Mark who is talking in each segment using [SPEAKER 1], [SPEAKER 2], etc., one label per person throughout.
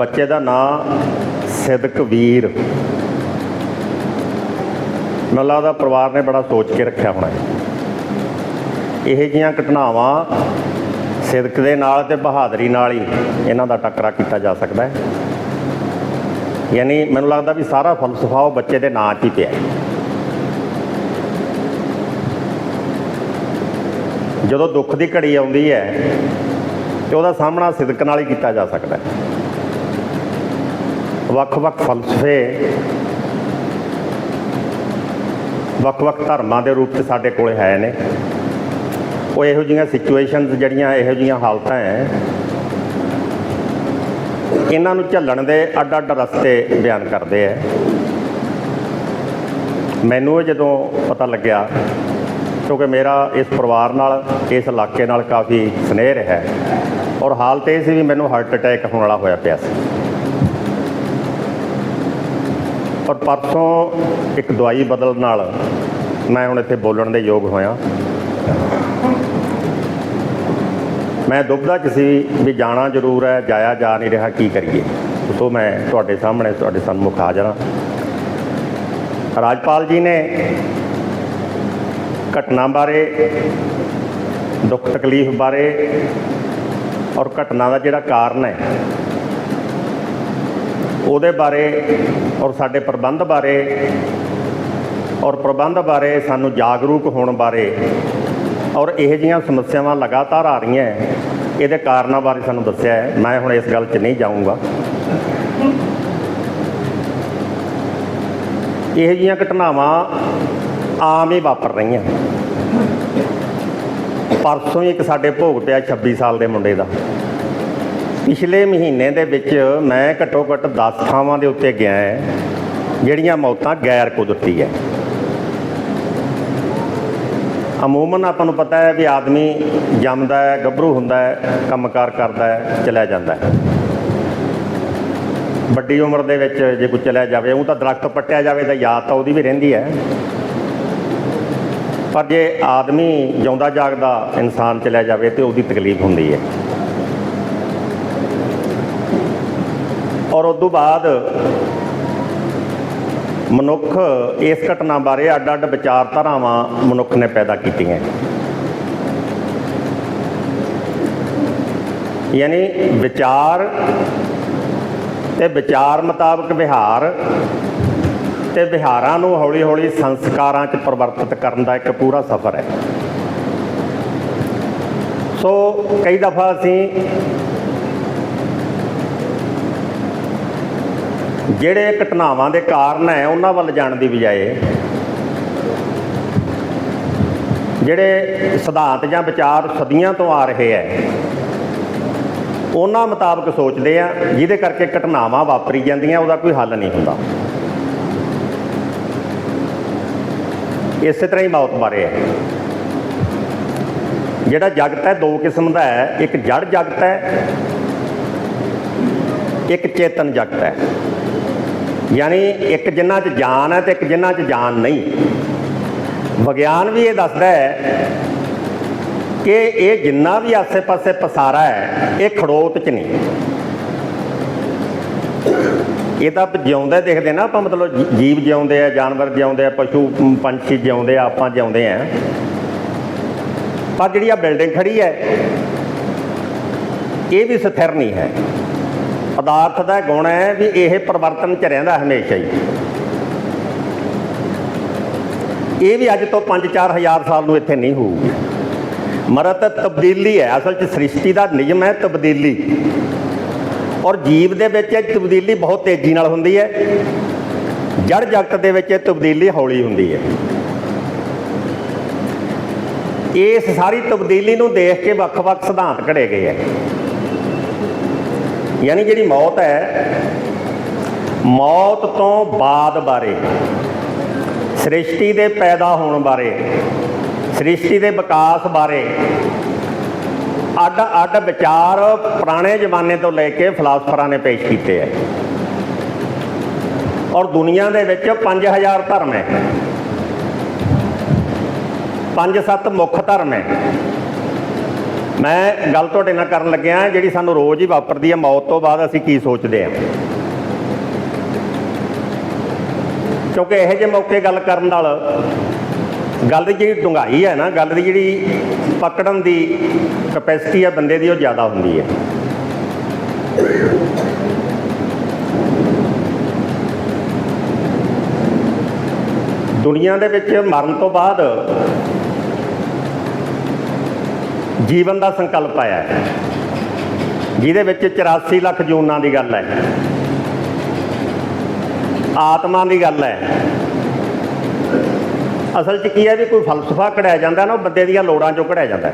[SPEAKER 1] ਬੱਚੇ ਦਾ ਨਾਂ ਸਿਦਕ ਵੀਰ। ਮੈਨੂੰ ਲੱਗਦਾ ਪਰਿਵਾਰ ਨੇ ਬੜਾ ਸੋਚ ਕੇ ਰੱਖਿਆ ਹੋਣਾ ਹੈ। ਇਹ ਜੀਆਂ ਘਟਨਾਵਾਂ ਸਿਦਕ ਦੇ ਨਾਲ ਤੇ ਬਹਾਦਰੀ ਨਾਲ ਹੀ ਇਹਨਾਂ ਦਾ ਟੱਕਰਾ ਕੀਤਾ ਜਾ ਸਕਦਾ ਹੈ। ਯਾਨੀ ਮੈਨੂੰ ਲੱਗਦਾ ਵੀ ਸਾਰਾ ਫਲਸਫਾ ਉਹ ਬੱਚੇ ਦੇ ਨਾਂ 'ਚ ਹੀ ਪਿਆ ਜਦੋਂ ਦੁੱਖ ਦੀ ਘੜੀ ਆਉਂਦੀ ਹੈ ਤੇ ਉਹਦਾ ਸਾਹਮਣਾ ਸਿਦਕ ਨਾਲ ਹੀ ਕੀਤਾ ਜਾ ਸਕਦਾ ਹੈ। ਵੱਖ-ਵੱਖ ਫਲਸਫੇ, ਵੱਖ-ਵੱਖ ਧਰਮਾਂ ਦੇ ਰੂਪ 'ਚ ਸਾਡੇ ਕੋਲੇ ਹੈ ਨੇ। ਉਹ ਇਹੋ ਜਿਹੀਆਂ ਸਿਚੁਏਸ਼ਨਸ ਜਿਹੜੀਆਂ ਇਹੋ ਜਿਹੀਆਂ ਹਾਲਤਾਂ ਹੈ ਇਹਨਾਂ ਨੂੰ ਝੱਲਣ ਦੇ ਅੱਡ-ਅੱਡ ਰਸਤੇ ਬਿਆਨ ਕਰਦੇ ਆ ਮੈਨੂੰ ਇਹ ਜਦੋਂ ਪਤਾ ਲੱਗਿਆ, ਕਿਉਂਕਿ ਮੇਰਾ ਇਸ ਪਰਿਵਾਰ ਨਾਲ, ਇਸ ਇਲਾਕੇ ਨਾਲ ਕਾਫੀ ਸਨੇਹ ਰਿਹਾ ਔਰ ਹਾਲਤ ਇਹ ਸੀ ਵੀ ਮੈਨੂੰ ਹਾਰਟ ਅਟੈਕ ਹੋਣ ਵਾਲਾ ਹੋਇਆ ਪਿਆ ਸੀ। ਔਰ ਪਰਸੋਂ ਇੱਕ ਦਵਾਈ ਬਦਲਣ ਨਾਲ ਮੈਂ ਹੁਣ ਇੱਥੇ ਬੋਲਣ ਦੇ ਯੋਗ ਹੋਇਆ। ਮੈਂ ਦੁਬਦਾ ਚ ਸੀ ਵੀ ਜਾਣਾ ਜ਼ਰੂਰ ਹੈ, ਜਾਇਆ ਜਾ ਨਹੀਂ ਰਿਹਾ, ਕੀ ਕਰੀਏ? ਸੋ ਮੈਂ ਤੁਹਾਡੇ ਸਾਹਮਣੇ, ਤੁਹਾਡੇ ਸਨਮੁਖ ਹਾਜ਼ਰ ਹਾਂ ਰਾਜਪਾਲ ਜੀ ਨੇ ਘਟਨਾ ਬਾਰੇ, ਦੁੱਖ ਤਕਲੀਫ ਬਾਰੇ ਔਰ ਘਟਨਾ ਦਾ ਜਿਹੜਾ ਕਾਰਨ ਹੈ, ਉਹਦੇ ਬਾਰੇ ਔਰ ਸਾਡੇ ਪ੍ਰਬੰਧ ਬਾਰੇ ਔਰ ਪ੍ਰਬੰਧ ਬਾਰੇ ਸਾਨੂੰ ਜਾਗਰੂਕ ਹੋਣ ਬਾਰੇ ਔਰ ਇਹ ਜੀਆਂ ਸਮੱਸਿਆਵਾਂ ਲਗਾਤਾਰ ਆ ਰਹੀਆਂ ਇਹਦੇ ਕਾਰਨਾਂ ਬਾਰੇ ਸਾਨੂੰ ਦੱਸਿਆ ਹੈ ਮੈਂ ਹੁਣ ਇਸ ਗੱਲ 'ਚ ਨਹੀਂ ਜਾਊਂਗਾ। ਇਹ ਜੀਆਂ ਘਟਨਾਵਾਂ ਆਮ ਹੀ ਵਾਪਰ ਰਹੀਆਂ। ਪਰਸੋਂ ਹੀ ਇੱਕ ਸਾਡੇ ਭੋਗ ਪਿਆ 26 ਸਾਲ ਦੇ ਮੁੰਡੇ ਦਾ। ਪਿਛਲੇ ਮਹੀਨੇ ਦੇ ਵਿੱਚ ਮੈਂ ਘੱਟੋ ਘੱਟ 10 ਥਾਵਾਂ ਦੇ ਉੱਤੇ ਗਿਆ ਹੈ, ਜਿਹੜੀਆਂ ਮੌਤਾਂ ਗੈਰ ਕੁਦਰਤੀ ਹੈ। ਅਮੂਮਨ ਆਪਾਂ ਨੂੰ ਪਤਾ ਹੈ ਵੀ ਆਦਮੀ ਜੰਮਦਾ ਹੈ, ਗੱਭਰੂ ਹੁੰਦਾ ਹੈ, ਕੰਮਕਾਰ ਕਰਦਾ ਹੈ ਚਲਿਆ ਜਾਂਦਾ ਹੈ। ਵੱਡੀ ਉਮਰ ਦੇ ਵਿੱਚ ਜੇ ਕੋਈ ਚਲਿਆ ਜਾਵੇ, ਉਹ ਤਾਂ ਦਰਖਤ ਪੱਟਿਆ ਜਾਵੇ ਤਾਂ ਯਾਦ ਤਾਂ ਉਹਦੀ ਵੀ ਰਹਿੰਦੀ ਹੈ। ਪਰ ਜੇ ਆਦਮੀ ਜਿਉਂਦਾ ਜਾਗਦਾ ਇਨਸਾਨ ਚਲਿਆ ਜਾਵੇ ਤੇ ਉਹਦੀ ਤਕਲੀਫ ਹੁੰਦੀ ਹੈ। ਔਰ ਉਸ ਤੋਂ ਬਾਅਦ ਮਨੁੱਖ ਇਸ ਘਟਨਾ ਬਾਰੇ ਅੱਡ-ਅੱਡ ਵਿਚਾਰਧਾਰਾਵਾਂ ਮਨੁੱਖ ਨੇ ਪੈਦਾ ਕੀਤੀਆਂ ਯਾਨੀ ਵਿਚਾਰ ਤੇ ਵਿਚਾਰ ਮੁਤਾਬਕ ਵਿਹਾਰ ਤੇ ਵਿਹਾਰਾਂ ਨੂੰ ਹੌਲੀ-ਹੌਲੀ ਸੰਸਕਾਰਾਂ 'ਚ ਪਰਿਵਰਤਿਤ ਕਰਨ ਦਾ ਇੱਕ ਪੂਰਾ ਸਫ਼ਰ ਹੈ। ਸੋ ਕਈ ਦਫਾ ਅਸੀਂ ਜਿਹੜੇ ਘਟਨਾਵਾਂ ਦੇ ਕਾਰਨ ਹੈ, ਉਹਨਾਂ ਵੱਲ ਜਾਣ ਦੀ ਬਜਾਏ ਜਿਹੜੇ ਸਿਧਾਂਤ ਜਾਂ ਵਿਚਾਰ ਸਦੀਆਂ ਤੋਂ ਆ ਰਹੇ ਹੈ, ਉਹਨਾਂ ਮੁਤਾਬਕ ਸੋਚਦੇ ਆ, ਜਿਹਦੇ ਕਰਕੇ ਘਟਨਾਵਾਂ ਵਾਪਰੀ ਜਾਂਦੀਆਂ, ਉਹਦਾ ਕੋਈ ਹੱਲ ਨਹੀਂ ਹੁੰਦਾ। ਇਸੇ ਤਰ੍ਹਾਂ ਹੀ ਮੌਤ ਬਾਰੇ ਹੈ। ਜਿਹੜਾ ਜਗਤ ਹੈ, ਦੋ ਕਿਸਮ ਦਾ ਹੈ, ਇੱਕ ਜੜ ਜਗਤ ਹੈ, ਇੱਕ ਚੇਤਨ ਜਗਤ ਹੈ। ਯਾਨੀ ਇੱਕ ਜਿੰਨਾ 'ਚ ਜਾਨ ਹੈ ਤੇ ਇੱਕ ਜਿੰਨਾ 'ਚ ਜਾਨ ਨਹੀਂ। ਵਿਗਿਆਨ ਵੀ ਇਹ ਦੱਸਦਾ ਹੈ ਕਿ ਇਹ ਜਿੰਨਾ ਵੀ ਆਸੇ-ਪਾਸੇ ਪਸਾਰਾ ਹੈ, ਇਹ ਖੜੋਤ 'ਚ ਨਹੀਂ। ਇਹ ਤਾਂ ਜਿਉਂਦੇ ਦੇਖਦੇ ਨਾ, ਆਪਾਂ ਮਤਲਬ ਜੀਵ ਜਿਉਂਦੇ ਆ, ਜਾਨਵਰ ਜਿਉਂਦੇ ਆ, ਪਸ਼ੂ ਪੰਛੀ ਜਿਉਂਦੇ ਆ, ਆਪਾਂ ਜਿਉਂਦੇ ਆ। ਪਰ ਜਿਹੜੀ ਆ ਬਿਲਡਿੰਗ ਖੜੀ ਹੈ, ਇਹ ਵੀ ਸਥਿਰ ਨਹੀਂ ਹੈ। ਪਦਾਰਥ ਦਾ ਗੁਣ ਹੈ ਵੀ ਇਹ ਪਰਿਵਰਤਨ ਚ ਰਹਿੰਦਾ ਹਮੇਸ਼ਾ ਹੀ। ਇਹ ਵੀ ਅੱਜ ਤੋਂ 5-4 ਹਜ਼ਾਰ ਸਾਲ ਨੂੰ ਇੱਥੇ ਨਹੀਂ ਹੋਊਗੀ। ਮਰਤ ਤਬਦੀਲੀ ਹੈ, ਅਸਲ 'ਚ ਸ੍ਰਿਸ਼ਟੀ ਦਾ ਨਿਯਮ ਹੈ ਤਬਦੀਲੀ। ਔਰ ਜੀਵ ਦੇ ਵਿੱਚ ਇਹ ਤਬਦੀਲੀ ਬਹੁਤ ਤੇਜ਼ੀ ਨਾਲ ਹੁੰਦੀ ਹੈ। ਜੜ ਜਗਤ ਦੇ ਵਿੱਚ ਇਹ ਤਬਦੀਲੀ ਹੌਲੀ ਹੁੰਦੀ ਹੈ। ਇਸ ਸਾਰੀ ਤਬਦੀਲੀ ਨੂੰ ਦੇਖ ਕੇ ਵੱਖ-ਵੱਖ ਸਿਧਾਂਤ ਘੜੇ ਗਏ ਹੈ। ਯਾਨੀ ਜਿਹੜੀ ਮੌਤ ਹੈ, ਮੌਤ ਤੋਂ ਬਾਅਦ ਬਾਰੇ, ਸ੍ਰਿਸ਼ਟੀ ਦੇ ਪੈਦਾ ਹੋਣ ਬਾਰੇ, ਸ੍ਰਿਸ਼ਟੀ ਦੇ ਵਿਕਾਸ ਬਾਰੇ ਅੱਡ ਅੱਡ ਵਿਚਾਰ ਪੁਰਾਣੇ ਜ਼ਮਾਨੇ ਤੋਂ ਲੈ ਕੇ ਫਲਸਫਰਾਂ ਨੇ ਪੇਸ਼ ਕੀਤੇ ਹੈ ਔਰ ਦੁਨੀਆ ਦੇ ਵਿੱਚ 5000 ਧਰਮ ਹੈ। ਪੰਜ ਸੱਤ ਮੁੱਖ ਧਰਮ ਹੈ। ਮੈਂ ਗੱਲ ਤੁਹਾਡੇ ਨਾਲ ਕਰਨ ਲੱਗਿਆ, ਜਿਹੜੀ ਸਾਨੂੰ ਰੋਜ਼ ਹੀ ਵਾਪਰਦੀ ਹੈ ਮੌਤ ਤੋਂ ਬਾਅਦ ਅਸੀਂ ਕੀ ਸੋਚਦੇ ਹਾਂ ਕਿਉਂਕਿ ਇਹੋ ਜਿਹੇ ਮੌਕੇ ਗੱਲ ਕਰਨ ਨਾਲ ਗੱਲ ਦੀ ਜਿਹੜੀ ਡੁੰਗਾਈ ਹੈ ਨਾ, ਗੱਲ ਦੀ ਜਿਹੜੀ ਪਕੜਨ ਦੀ ਕਪੈਸਿਟੀ ਹੈ ਬੰਦੇ ਦੀ ਉਹ ਜ਼ਿਆਦਾ ਹੁੰਦੀ ਹੈ। ਦੁਨੀਆ ਦੇ ਵਿੱਚ ਮਰਨ ਤੋਂ ਬਾਅਦ ਜੀਵਨ ਦਾ ਸੰਕਲਪ ਆਇਆ ਜਿਹਦੇ ਵਿੱਚ 84 ਲੱਖ ਜੂਨਾਂ ਦੀ ਗੱਲ ਹੈ। ਆਤਮਾ ਦੀ ਗੱਲ ਹੈ। ਅਸਲ 'ਚ ਕੀ ਹੈ ਵੀ ਕੋਈ ਫਲਸਫਾ ਕਢਾਇਆ ਜਾਂਦਾ ਨਾ, ਉਹ ਬੰਦੇ ਦੀਆਂ ਲੋੜਾਂ 'ਚੋਂ ਕਢਾਇਆ ਜਾਂਦਾ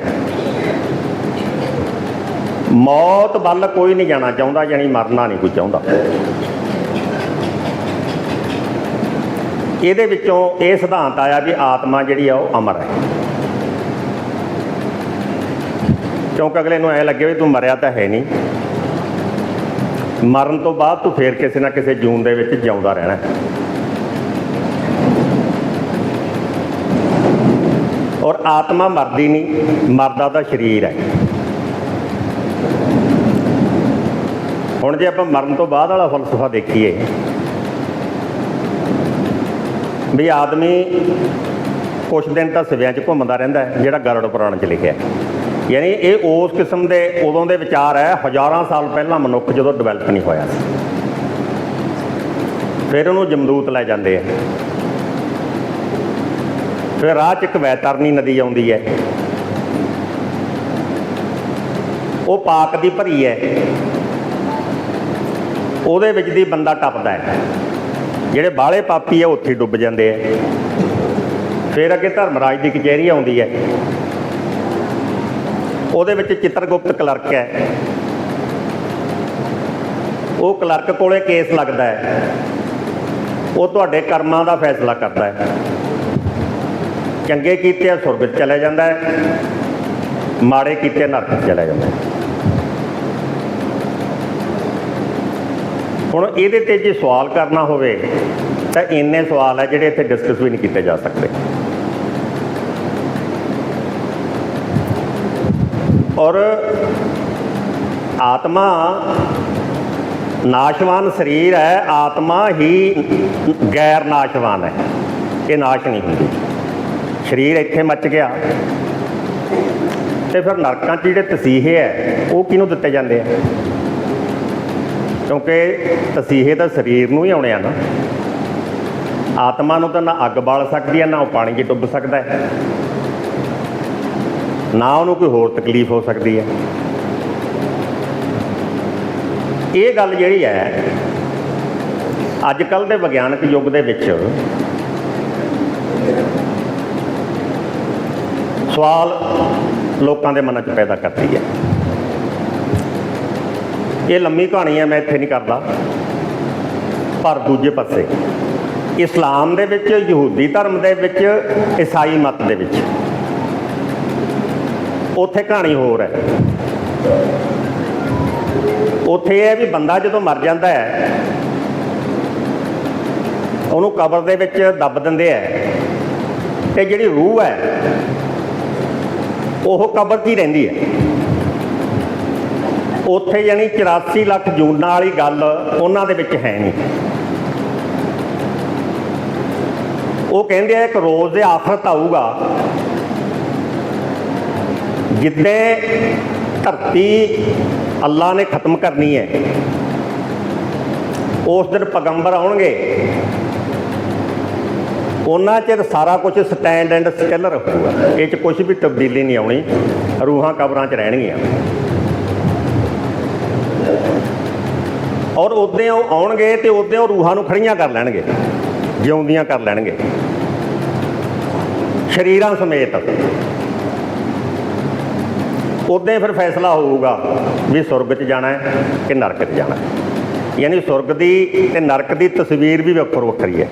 [SPEAKER 1] ਮੌਤ ਵੱਲ ਕੋਈ ਨਹੀਂ ਜਾਣਾ, ਚਾਹੁੰਦਾ ਯਾਨੀ ਮਰਨਾ ਨਹੀਂ ਕੋਈ ਚਾਹੁੰਦਾ। ਇਹਦੇ ਵਿੱਚੋਂ ਇਹ ਸਿਧਾਂਤ ਆਇਆ ਵੀ ਆਤਮਾ ਜਿਹੜੀ ਆ, ਉਹ ਅਮਰ ਹੈ। ਕਿਉਂਕਿ ਅਗਲੇ ਨੂੰ ਐ ਲੱਗੇ ਵੀ ਤੂੰ ਮਰਿਆ ਤਾਂ ਹੈ ਨਹੀਂ। ਮਰਨ ਤੋਂ ਬਾਅਦ ਤੂੰ ਫੇਰ ਕਿਸੇ ਨਾ ਕਿਸੇ ਜੂਨ ਦੇ ਵਿੱਚ ਜਿਉਂਦਾ ਰਹਿਣਾ। ਔਰ ਆਤਮਾ ਮਰਦੀ ਨਹੀਂ, ਮਰਦਾ ਤਾਂ ਸਰੀਰ ਹੈ। ਹੁਣ ਜੇ ਆਪਾਂ ਮਰਨ ਤੋਂ ਬਾਅਦ ਵਾਲਾ ਫਲਸਫਾ ਦੇਖੀਏ, ਵੀ ਆਦਮੀ ਕੁਛ ਦਿਨ ਤਾਂ ਸਿਵਿਆਂ 'ਚ ਘੁੰਮਦਾ ਰਹਿੰਦਾ ਜਿਹੜਾ ਗਰੜ ਪੁਰਾਣ 'ਚ ਲਿਖਿਆ ਯਾਨੀ ਇਹ ਉਸ ਕਿਸਮ ਦੇ ਉਦੋਂ ਦੇ ਵਿਚਾਰ ਹੈ, ਹਜ਼ਾਰਾਂ ਸਾਲ ਪਹਿਲਾਂ ਮਨੁੱਖ ਜਦੋਂ ਡਿਵੈਲਪ ਨਹੀਂ ਹੋਇਆ ਸੀ। ਫਿਰ ਉਹਨੂੰ ਜਮਦੂਤ ਲੈ ਜਾਂਦੇ ਆ। ਫਿਰ ਰਾਹ 'ਚ ਇੱਕ ਵੈਤਰਨੀ ਨਦੀ ਆਉਂਦੀ ਹੈ। ਉਹ ਪਾਕ ਦੀ ਭਰੀ ਹੈ। ਉਹਦੇ ਵਿੱਚ ਦੀ ਬੰਦਾ ਟੱਪਦਾ ਹੈ। ਜਿਹੜੇ ਬਾਹਲੇ ਪਾਪੀ ਆ ਉੱਥੇ ਡੁੱਬ ਜਾਂਦੇ ਆ। ਫਿਰ ਅੱਗੇ ਧਰਮਰਾਜ ਦੀ ਕਚਹਿਰੀ ਆਉਂਦੀ ਹੈ। ਉਹਦੇ ਵਿੱਚ ਚਿੱਤਰਗੁਪਤ ਕਲਰਕ ਹੈ। ਉਹ ਕਲਰਕ ਕੋਲੇ ਕੇਸ ਲੱਗਦਾ ਹੈ। ਉਹ ਤੁਹਾਡੇ ਕਰਮਾਂ ਦਾ ਫੈਸਲਾ ਕਰਦਾ ਹੈ। ਚੰਗੇ ਕੀਤੇ ਆ ਸੁਰਗ 'ਚ ਜਾਂਦਾ ਹੈ। ਮਾੜੇ ਕੀਤੇ ਨਰਕ 'ਚ ਜਾਂਦਾ ਹੈ। ਹੁਣ ਇਹਦੇ ਤੇ ਜੇ ਸਵਾਲ ਕਰਨਾ ਹੋਵੇ, ਤਾਂ ਇੰਨੇ ਸਵਾਲ ਹੈ ਜਿਹੜੇ ਇੱਥੇ ਡਿਸਕਸ ਵੀ ਨਹੀਂ ਕੀਤੇ ਜਾ ਸਕਦੇ। ਔਰ ਆਤਮਾ ਨਾਸ਼ਵਾਨ ਸਰੀਰ ਹੈ, ਆਤਮਾ ਹੀ ਗੈਰ ਨਾਸ਼ਵਾਨ ਹੈ। ਇਹ ਨਾਸ਼ ਨਹੀਂ ਹੁੰਦੀ। ਸਰੀਰ ਇੱਥੇ ਮੱਚ ਗਿਆ। ਤੇ ਫਿਰ ਨਰਕਾਂ 'ਚ ਜਿਹੜੇ ਤਸੀਹੇ ਹੈ, ਉਹ ਕਿਹਨੂੰ ਦਿੱਤੇ ਜਾਂਦੇ ਆ? ਕਿਉਂਕਿ ਤਸੀਹੇ ਤਾਂ ਸਰੀਰ ਨੂੰ ਹੀ ਆਉਣੇ ਆ ਨਾ। ਆਤਮਾ ਨੂੰ ਤਾਂ ਨਾ ਅੱਗ ਬਾਲ ਸਕਦੀ ਹੈ, ਨਾ ਉਹ ਪਾਣੀ 'ਚ ਡੁੱਬ ਸਕਦਾ ਹੈ। ਨਾ ਉਹਨੂੰ ਕੋਈ ਹੋਰ ਤਕਲੀਫ ਹੋ ਸਕਦੀ ਹੈ। ਇਹ ਗੱਲ ਜਿਹੜੀ ਹੈ ਅੱਜ ਕੱਲ ਦੇ ਵਿਗਿਆਨਕ ਯੁੱਗ ਦੇ ਵਿੱਚ ਸਵਾਲ ਲੋਕਾਂ ਦੇ ਮਨਾਂ 'ਚ ਪੈਦਾ ਕਰਦੀ ਹੈ। ਇਹ ਲੰਮੀ ਕਹਾਣੀ ਹੈ, ਮੈਂ ਇੱਥੇ ਨਹੀਂ ਕਰਦਾ। ਪਰ ਦੂਜੇ ਪਾਸੇ, ਇਸਲਾਮ ਦੇ ਵਿੱਚ, ਯਹੂਦੀ ਧਰਮ ਦੇ ਵਿੱਚ, ਈਸਾਈ ਮਤ ਦੇ ਵਿੱਚ ਉੱਥੇ ਕਹਾਣੀ ਹੋਰ ਹੈ। ਉੱਥੇ ਇਹ ਹੈ ਵੀ ਬੰਦਾ ਜਦੋਂ ਮਰ ਜਾਂਦਾ ਹੈ, ਉਹਨੂੰ ਕਬਰ ਦੇ ਵਿੱਚ ਦੱਬ ਦਿੰਦੇ ਆ ਤੇ ਜਿਹੜੀ ਰੂਹ ਹੈ, ਉਹ ਕਬਰ 'ਚ ਹੀ ਰਹਿੰਦੀ ਹੈ। ਉੱਥੇ ਯਾਨੀ 84 ਲੱਖ ਜੂਨਾਂ ਵਾਲੀ ਗੱਲ ਉਹਨਾਂ ਦੇ ਵਿੱਚ ਹੈ ਨਹੀਂ। ਉਹ ਕਹਿੰਦੇ ਆ, ਇੱਕ ਰੋਜ਼ ਦੇ ਆਖਰਤ ਆਊਗਾ ਜਿੱਦੇ ਧਰਤੀ ਅੱਲਾ ਨੇ ਖਤਮ ਕਰਨੀ ਹੈ, ਉਸ ਦਿਨ ਪੈਗੰਬਰ ਆਉਣਗੇ। ਉਹਨਾਂ ਚਿਰ ਸਾਰਾ ਕੁਝ ਸਟੈਂਡ ਐਂਡ ਸਟਿਲ ਰਹੂਗਾ। ਇਹ ਚ ਕੁਝ ਵੀ ਤਬਦੀਲੀ ਨਹੀਂ ਆਉਣੀ, ਰੂਹਾਂ ਕਬਰਾਂ 'ਚ ਰਹਿਣਗੀਆਂ। ਔਰ ਉਦੋਂ ਉਹ ਆਉਣਗੇ ਤੇ ਉਦੋਂ ਉਹ ਰੂਹਾਂ ਨੂੰ ਖੜੀਆਂ ਕਰ ਲੈਣਗੇ, ਜਿਉਂਦੀਆਂ ਕਰ ਲੈਣਗੇ। ਸ਼ਰੀਰਾਂ ਸਮੇਤ। ਉਦੋਂ ਫਿਰ ਫੈਸਲਾ ਹੋਊਗਾ ਵੀ ਸੁਰਗ 'ਚ ਜਾਣਾ ਹੈ ਕਿ ਨਰਕ 'ਚ ਜਾਣਾ ਯਾਨੀ ਸੁਰਗ ਦੀ ਤੇ ਨਰਕ ਦੀ ਤਸਵੀਰ ਵੀ ਵੱਖੋ ਵੱਖਰੀ ਹੈ।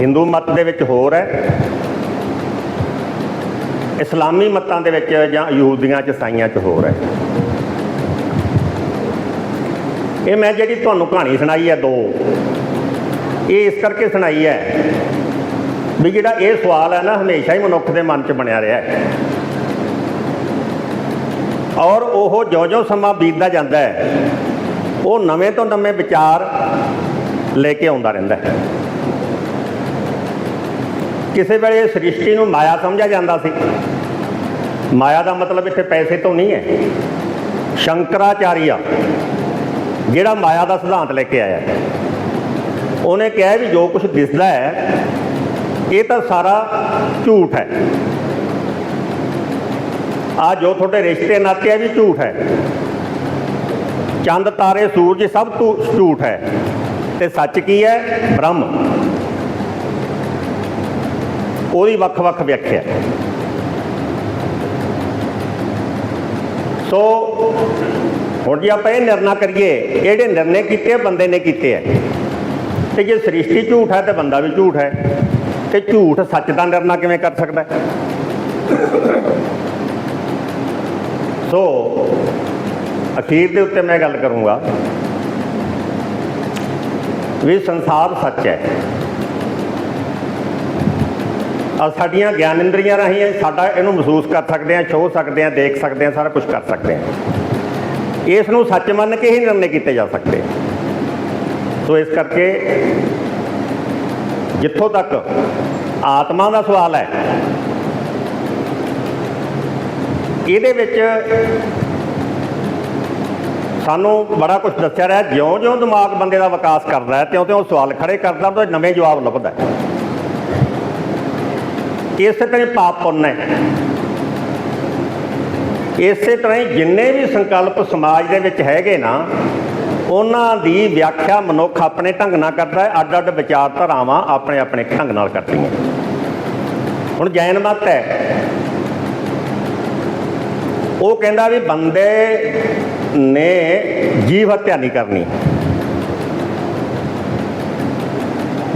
[SPEAKER 1] ਹਿੰਦੂ ਮਤ ਦੇ ਵਿੱਚ ਹੋਰ ਹੈ। ਇਸਲਾਮੀ ਮਤਾਂ ਦੇ ਵਿੱਚ ਜਾਂ ਯਹੂਦੀਆਂ ਚ ਸਾਈਆਂ ਚ ਹੋਰ ਹੈ। ਇਹ ਮੈਂ ਜਿਹੜੀ ਤੁਹਾਨੂੰ ਕਹਾਣੀ ਸੁਣਾਈ ਹੈ ਦੋ। ਇਹ ਇਸ ਕਰਕੇ ਸੁਣਾਈ ਹੈ ਵੀ ਜਿਹੜਾ ਇਹ ਸਵਾਲ ਹੈ ਨਾ, ਹਮੇਸ਼ਾ ਹੀ ਮਨੁੱਖ ਦੇ ਮਨ 'ਚ ਬਣਿਆ ਰਿਹਾ ਹੈ। ਔਰ ਉਹ ਜਿਉਂ-ਜਿਉਂ ਸਮਾਂ ਬੀਤਦਾ ਜਾਂਦਾ ਹੈ, ਉਹ ਨਵੇਂ ਤੋਂ ਨਵੇਂ ਵਿਚਾਰ ਲੈ ਕੇ ਆਉਂਦਾ ਰਹਿੰਦਾ ਹੈ। ਕਿਸੇ ਵੇਲੇ ਸ੍ਰਿਸ਼ਟੀ ਨੂੰ ਮਾਇਆ ਸਮਝਿਆ ਜਾਂਦਾ ਸੀ। ਮਾਇਆ ਦਾ ਮਤਲਬ ਇੱਥੇ ਪੈਸੇ ਤੋਂ ਨਹੀਂ ਹੈ। ਸ਼ੰਕਰਾਚਾਰੀਆ, ਜਿਹੜਾ ਮਾਇਆ ਦਾ ਸਿਧਾਂਤ ਲੈ ਕੇ ਆਇਆ ਉਹਨੇ ਕਿਹਾ ਵੀ ਜੋ ਕੁਝ ਦਿਸਦਾ ਹੈ, ਇਹ ਤਾਂ ਸਾਰਾ ਝੂਠ ਹੈ। ਆ ਜੋ ਤੁਹਾਡੇ ਰਿਸ਼ਤੇ ਨਾਤੇ ਆ ਵੀ ਝੂਠ ਹੈ। ਚੰਦ ਤਾਰੇ ਸੂਰਜ ਸਭ ਝੂਠ ਹੈ। ਤੇ ਸੱਚ ਕੀ ਹੈ? ਬ੍ਰਹਮ। ਉਹਦੀ ਵੱਖ-ਵੱਖ ਵਿਆਖਿਆ। ਸੋ ਹੁਣ ਜੇ ਆਪਾਂ ਇਹ ਨਿਰਣਾ ਕਰੀਏ ਇਹ ਜਿਹੜੇ ਨਿਰਣੇ ਕੀਤੇ ਆ, ਬੰਦੇ ਨੇ ਕੀਤੇ ਆ। ਤੇ ਜੇ ਸ੍ਰਿਸ਼ਟੀ ਝੂਠ ਹੈ ਤੇ ਬੰਦਾ ਵੀ ਝੂਠ ਹੈ। ਤੇ ਝੂਠ ਸੱਚ ਦਾ ਨਿਰਣਾ ਕਿਵੇਂ ਕਰ ਸਕਦਾ ਹੈ? ਸੋ, ਅਖੀਰ ਦੇ ਉੱਤੇ ਮੈਂ ਗੱਲ ਕਰੂੰਗਾ ਵੀ ਸੰਸਾਰ ਸੱਚ ਹੈ। ਆ ਸਾਡੀਆਂ ਗਿਆਨ ਇੰਦਰੀਆਂ ਰਾਹੀਂ ਸਾਡਾ ਇਹਨੂੰ ਮਹਿਸੂਸ ਕਰ ਸਕਦੇ ਹਾਂ, ਛੋਹ ਸਕਦੇ ਹਾਂ, ਦੇਖ ਸਕਦੇ ਹਾਂ, ਸਾਰਾ ਕੁਝ ਕਰ ਸਕਦੇ ਹਾਂ। ਇਸ ਨੂੰ ਸੱਚ ਮੰਨ ਕੇ ਹੀ ਨਿਰਣੇ ਕੀਤੇ ਜਾ ਸਕਦੇ ਸੋ ਇਸ ਕਰਕੇ ਜਿੱਥੋਂ ਤੱਕ ਆਤਮਾ ਦਾ ਸਵਾਲ ਹੈ ਇਹਦੇ ਵਿੱਚ ਸਾਨੂੰ ਬੜਾ ਕੁਝ ਦੱਸਿਆ ਰਿਹਾ, ਜਿਉਂ-ਜਿਉਂ ਦਿਮਾਗ ਬੰਦੇ ਦਾ ਵਿਕਾਸ ਕਰਦਾ ਹੈ, ਤਿਉਂ-ਤਿਉਂ ਸਵਾਲ ਖੜੇ ਕਰਦਾ ਤਾਂ ਨਵੇਂ ਜਵਾਬ ਲੱਭਦਾ ਹੈ। ਇਸੇ ਤਰ੍ਹਾਂ ਹੀ ਪਾਪ ਪੁੰਨ ਹੈ। ਇਸੇ ਤਰ੍ਹਾਂ ਹੀ ਜਿੰਨੇ ਵੀ ਸੰਕਲਪ ਸਮਾਜ ਦੇ ਵਿੱਚ ਹੈਗੇ ਨਾ, ਉਹਨਾਂ ਦੀ ਵਿਆਖਿਆ ਮਨੁੱਖ ਆਪਣੇ ਢੰਗ ਨਾਲ ਕਰਦਾ ਹੈ, ਅੱਡ-ਅੱਡ ਵਿਚਾਰਧਾਰਾਵਾਂ ਆਪਣੇ ਆਪਣੇ ਢੰਗ ਨਾਲ ਕਰਦੀਆਂ ਹੁਣ ਜੈਨ ਮਤ ਹੈ ਉਹ ਕਹਿੰਦਾ ਵੀ ਬੰਦੇ ਨੇ ਜੀਵ ਹੱਤਿਆ ਨਹੀਂ ਕਰਨੀ।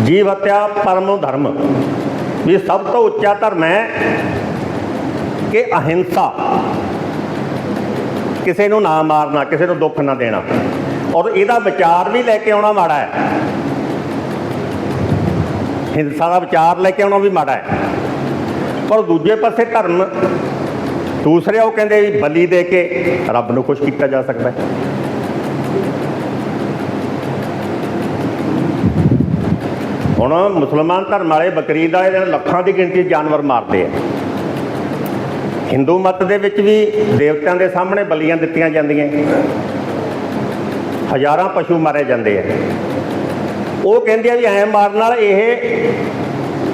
[SPEAKER 1] ਜੀਵ ਹੱਤਿਆ ਪਰਮ ਧਰਮ। ਵੀ ਸਭ ਤੋਂ ਉੱਚਾ ਧਰਮ ਹੈ ਕਿ ਅਹਿੰਸਾ। ਕਿਸੇ ਨੂੰ ਨਾ ਮਾਰਨਾ, ਕਿਸੇ ਨੂੰ ਦੁੱਖ ਨਾ ਦੇਣਾ। ਔਰ ਇਹਦਾ ਵਿਚਾਰ ਵੀ ਲੈ ਕੇ ਆਉਣਾ ਮਾੜਾ ਹੈ। ਹਿੰਸਾ ਦਾ ਵਿਚਾਰ ਲੈ ਕੇ ਆਉਣਾ ਵੀ ਮਾੜਾ ਹੈ। ਪਰ ਦੂਜੇ ਪਾਸੇ ਧਰਮ ਦੂਸਰੇ ਉਹ ਕਹਿੰਦੇ ਵੀ ਬਲੀ ਦੇ ਕੇ ਰੱਬ ਨੂੰ ਖੁਸ਼ ਕੀਤਾ ਜਾ ਸਕਦਾ ਹੈ। ਹੁਣ ਮੁਸਲਮਾਨ ਧਰਮ ਵਾਲੇ ਬਕਰੀਦ ਵਾਲੇ ਦਿਨ ਲੱਖਾਂ ਦੀ ਗਿਣਤੀ ਜਾਨਵਰ ਮਾਰਦੇ ਆ। ਹਿੰਦੂ ਮਤ ਦੇ ਵਿੱਚ ਵੀ ਦੇਵਤਿਆਂ ਦੇ ਸਾਹਮਣੇ ਬਲੀਆਂ ਦਿੱਤੀਆਂ ਜਾਂਦੀਆਂ। ਹਜ਼ਾਰਾਂ ਪਸ਼ੂ ਮਾਰੇ ਜਾਂਦੇ ਆ। ਉਹ ਕਹਿੰਦੇ ਆ ਵੀ ਐਂ ਮਾਰਨ ਨਾਲ ਇਹ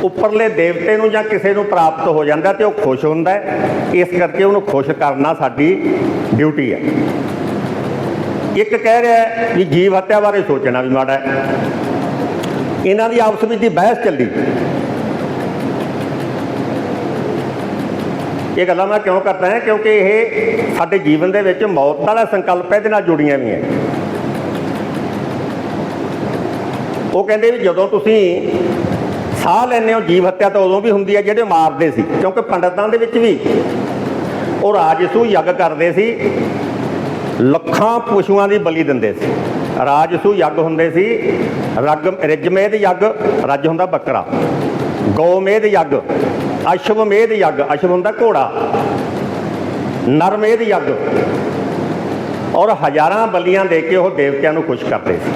[SPEAKER 1] ਉੱਪਰਲੇ ਦੇਵਤੇ ਨੂੰ ਜਾਂ ਕਿਸੇ ਨੂੰ ਪ੍ਰਾਪਤ ਹੋ ਜਾਂਦਾ ਤੇ ਉਹ ਖੁਸ਼ ਹੁੰਦਾ ਇਸ ਕਰਕੇ ਉਹਨੂੰ ਖੁਸ਼ ਕਰਨਾ ਸਾਡੀ ਡਿਊਟੀ ਹੈ। ਇੱਕ ਕਹਿ ਰਿਹਾ ਵੀ ਜੀਵ ਹੱਤਿਆ ਬਾਰੇ ਸੋਚਣਾ ਵੀ ਮਾੜਾ ਹੈ। ਇਹਨਾਂ ਦੀ ਆਪਸ ਵਿੱਚ ਦੀ ਬਹਿਸ ਚੱਲੀ। ਇਹ ਗੱਲਾਂ ਮੈਂ ਕਿਉਂ ਕਰਦਾ ਹਾਂ? ਕਿਉਂਕਿ ਇਹ ਸਾਡੇ ਜੀਵਨ ਦੇ ਵਿੱਚ ਮੌਤ ਵਾਲਾ ਸੰਕਲਪ ਇਹਦੇ ਨਾਲ ਜੁੜੀਆਂ ਵੀ ਹੈ ਉਹ ਕਹਿੰਦੇ ਵੀ ਜਦੋਂ ਤੁਸੀਂ ਸਾਹ ਲੈਂਦੇ ਹੋ, ਜੀਵ ਹੱਤਿਆ ਤਾਂ ਉਦੋਂ ਵੀ ਹੁੰਦੀ ਹੈ ਜਿਹੜੇ ਮਾਰਦੇ ਸੀ, ਕਿਉਂਕਿ ਪੰਡਤਾਂ ਦੇ ਵਿੱਚ ਵੀ ਉਹ ਰਾਜਸੂ ਯੱਗ ਕਰਦੇ ਸੀ, ਲੱਖਾਂ ਪਸ਼ੂਆਂ ਦੀ ਬਲੀ ਦਿੰਦੇ ਸੀ। ਰਾਜਸੂ ਯੱਗ ਹੁੰਦੇ ਸੀ, ਰਗ ਰਿਜਮੇਦ ਯੱਗ, ਰੱਜ ਹੁੰਦਾ ਬੱਕਰਾ ਗੋਮੇਦ ਯੱਗ, ਅਸ਼ਵਮੇਧ ਯੱਗ, ਅਸ਼ਵ ਹੁੰਦਾ ਘੋੜਾ ਨਰਮੇਦ ਯੱਗ, ਔਰ ਹਜ਼ਾਰਾਂ ਬਲੀਆਂ ਦੇ ਕੇ ਉਹ ਦੇਵਤਿਆਂ ਨੂੰ ਖੁਸ਼ ਕਰਦੇ ਸੀ।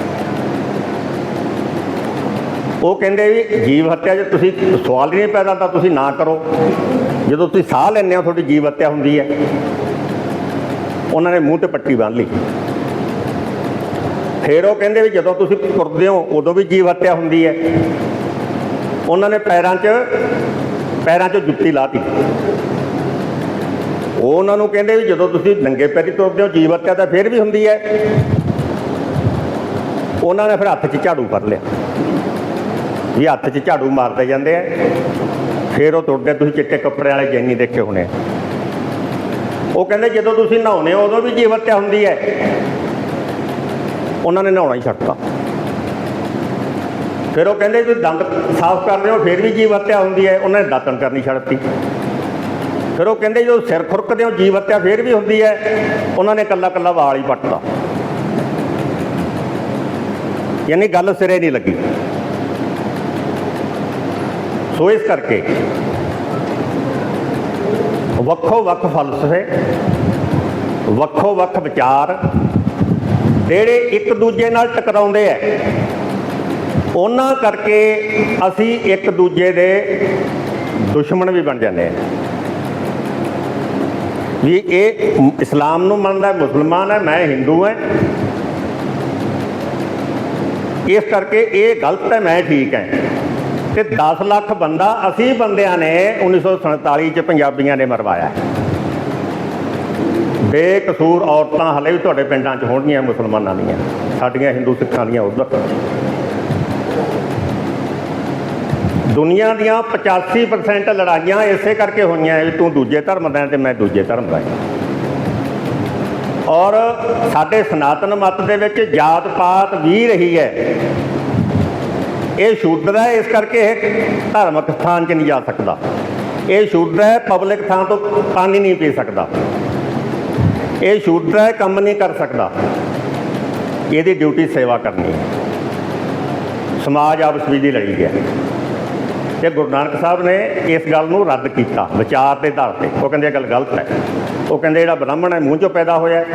[SPEAKER 1] ਉਹ ਕਹਿੰਦੇ ਵੀ ਜੀਵ ਹੱਤਿਆ ਜੇ ਤੁਸੀਂ ਸਵਾਲ ਹੀ ਨਹੀਂ ਪੈਦਾ ਤਾਂ ਤੁਸੀਂ ਨਾ ਕਰੋ। ਜਦੋਂ ਤੁਸੀਂ ਸਾਹ ਲੈਂਦੇ ਹੋ, ਤੁਹਾਡੀ ਜੀਵ ਹੱਤਿਆ ਹੁੰਦੀ ਹੈ। ਉਹਨਾਂ ਨੇ ਮੂੰਹ ਤੇ ਪੱਟੀ ਬੰਨ੍ਹ ਲਈ। ਫਿਰ ਉਹ ਕਹਿੰਦੇ ਵੀ ਜਦੋਂ ਤੁਸੀਂ ਤੁਰਦੇ ਹੋ, ਉਦੋਂ ਵੀ ਜੀਵ ਹੱਤਿਆ ਹੁੰਦੀ ਹੈ। ਉਹਨਾਂ ਨੇ ਪੈਰਾਂ 'ਚ ਪੈਰਾਂ 'ਚ ਜੁੱਤੀ ਲਾਤੀ ਉਹ ਉਹਨਾਂ ਨੂੰ ਕਹਿੰਦੇ ਵੀ ਜਦੋਂ ਤੁਸੀਂ ਨੰਗੇ ਪੈਰੀ ਤੁਰਦੇ ਹੋ, ਜੀਵ ਹੱਤਿਆ ਤਾਂ ਫਿਰ ਵੀ ਹੁੰਦੀ ਹੈ। ਉਹਨਾਂ ਨੇ ਫਿਰ ਹੱਥ 'ਚ ਝਾੜੂ ਫੜ ਲਿਆ। ਵੀ ਹੱਥ 'ਚ ਝਾੜੂ ਮਾਰਦੇ ਜਾਂਦੇ ਆ। ਫਿਰ ਉਹ ਤੁਰਦੇ ਤੁਸੀਂ ਚਿੱਟੇ ਕੱਪੜੇ ਵਾਲੇ ਜੈਨੀ ਦੇਖੇ ਹੋਣੇ ਉਹ ਕਹਿੰਦੇ ਜਦੋਂ ਤੁਸੀਂ ਨਹਾਉਨੇ ਹੋ ਉਦੋਂ ਵੀ ਜੀਵ ਹੱਤਿਆ ਹੁੰਦੀ ਹੈ ਉਹਨਾਂ ਨੇ ਨਹਾਉਣਾ ਹੀ ਛੱਡਤਾ। ਫਿਰ ਉਹ ਕਹਿੰਦੇ ਤੁਸੀਂ ਦੰਦ ਸਾਫ਼ ਕਰਦੇ ਹੋ ਫਿਰ ਵੀ ਜੀਵ ਹੱਤਿਆ ਹੁੰਦੀ ਹੈ ਉਹਨਾਂ ਨੇ ਦਾਤਣ ਕਰਨੀ ਛੱਡਤੀ ਫਿਰ ਉਹ ਕਹਿੰਦੇ ਜਦੋਂ ਸਿਰ ਖੁਰਕਦੇ ਹੋ ਜੀਵ ਹੱਤਿਆ ਫਿਰ ਵੀ ਹੁੰਦੀ ਹੈ ਉਹਨਾਂ ਨੇ ਕੱਲਾ ਕੱਲਾ ਵਾਲ ਹੀ ਪੱਟਦਾ ਯਾਨੀ ਗੱਲ ਸਿਰੇ ਨਹੀਂ ਲੱਗੀ। ਸੋ ਇਸ ਕਰਕੇ। ਵੱਖੋ ਵੱਖ ਫਲਸਫੇ, ਵੱਖੋ ਵੱਖ ਵਿਚਾਰ, ਜਿਹੜੇ ਇੱਕ ਦੂਜੇ ਨਾਲ ਟਕਰਾਉਂਦੇ ਐ। ਉਹਨਾਂ ਕਰਕੇ ਅਸੀਂ ਇੱਕ ਦੂਜੇ ਦੇ ਦੁਸ਼ਮਣ ਵੀ ਬਣ ਜਾਂਦੇ ਆ ਵੀ ਇਹ ਇਸਲਾਮ ਨੂੰ ਮੰਨਦਾ ਮੁਸਲਮਾਨ ਹੈ, ਮੈਂ ਹਿੰਦੂ ਹਾਂ। ਇਸ ਕਰਕੇ ਇਹ ਗਲਤ ਹੈ, ਮੈਂ ਠੀਕ ਹੈ। ਤੇ 10 ਲੱਖ ਬੰਦਾ, ਅਸੀਂ ਬੰਦਿਆਂ ਨੇ 1947 ਚ ਪੰਜਾਬੀਆਂ ਨੇ ਮਰਵਾਇਆ ਬੇਕਸੂਰ ਔਰਤਾਂ ਹਲੇ ਵੀ ਤੁਹਾਡੇ ਪਿੰਡਾਂ 'ਚ ਹੋਣਗੀਆਂ ਮੁਸਲਮਾਨਾਂ ਦੀਆਂ, ਸਾਡੀਆਂ ਹਿੰਦੂ ਸਿੱਖਾਂ ਦੀਆਂ ਉਧਰ। ਦੁਨੀਆ ਦੀਆਂ 85% ਲੜਾਈਆਂ ਇਸੇ ਕਰਕੇ ਹੋਈਆਂ ਵੀ ਤੂੰ ਦੂਜੇ ਧਰਮ ਦਾ ਹੈ ਤੇ ਮੈਂ ਦੂਜੇ ਧਰਮ ਦਾ ਔਰ ਸਾਡੇ ਸਨਾਤਨ ਮਤ ਦੇ ਵਿੱਚ ਜਾਤ ਪਾਤ ਵੀ ਰਹੀ ਹੈ। ਇਹ ਸ਼ੂਦਰ ਹੈ ਇਸ ਕਰਕੇ ਇਹ ਧਾਰਮਿਕ ਸਥਾਨ 'ਚ ਨਹੀਂ ਜਾ ਸਕਦਾ। ਇਹ ਸ਼ੂਦਰ ਹੈ ਪਬਲਿਕ ਥਾਂ ਤੋਂ ਪਾਣੀ ਨਹੀਂ ਪੀ ਸਕਦਾ। ਇਹ ਸ਼ੂਦਰ ਹੈ ਕੰਮ ਨਹੀਂ ਕਰ ਸਕਦਾ। ਇਹਦੀ ਡਿਊਟੀ ਸੇਵਾ ਕਰਨੀ ਹੈ। ਸਮਾਜ ਆਪਸ ਵਿੱਚ ਦੀ ਲੜੀ ਗਿਆ। ਤੇ ਗੁਰੂ ਨਾਨਕ ਸਾਹਿਬ ਨੇ ਇਸ ਗੱਲ ਨੂੰ ਰੱਦ ਕੀਤਾ ਵਿਚਾਰ ਦੇ ਆਧਾਰ ਤੇ। ਉਹ ਕਹਿੰਦੇ ਇਹ ਗੱਲ ਗਲਤ ਹੈ। ਉਹ ਕਹਿੰਦੇ ਜਿਹੜਾ ਬ੍ਰਾਹਮਣ ਹੈ ਮੂੰਹ ਚੋਂ ਪੈਦਾ ਹੋਇਆ ਹੈ,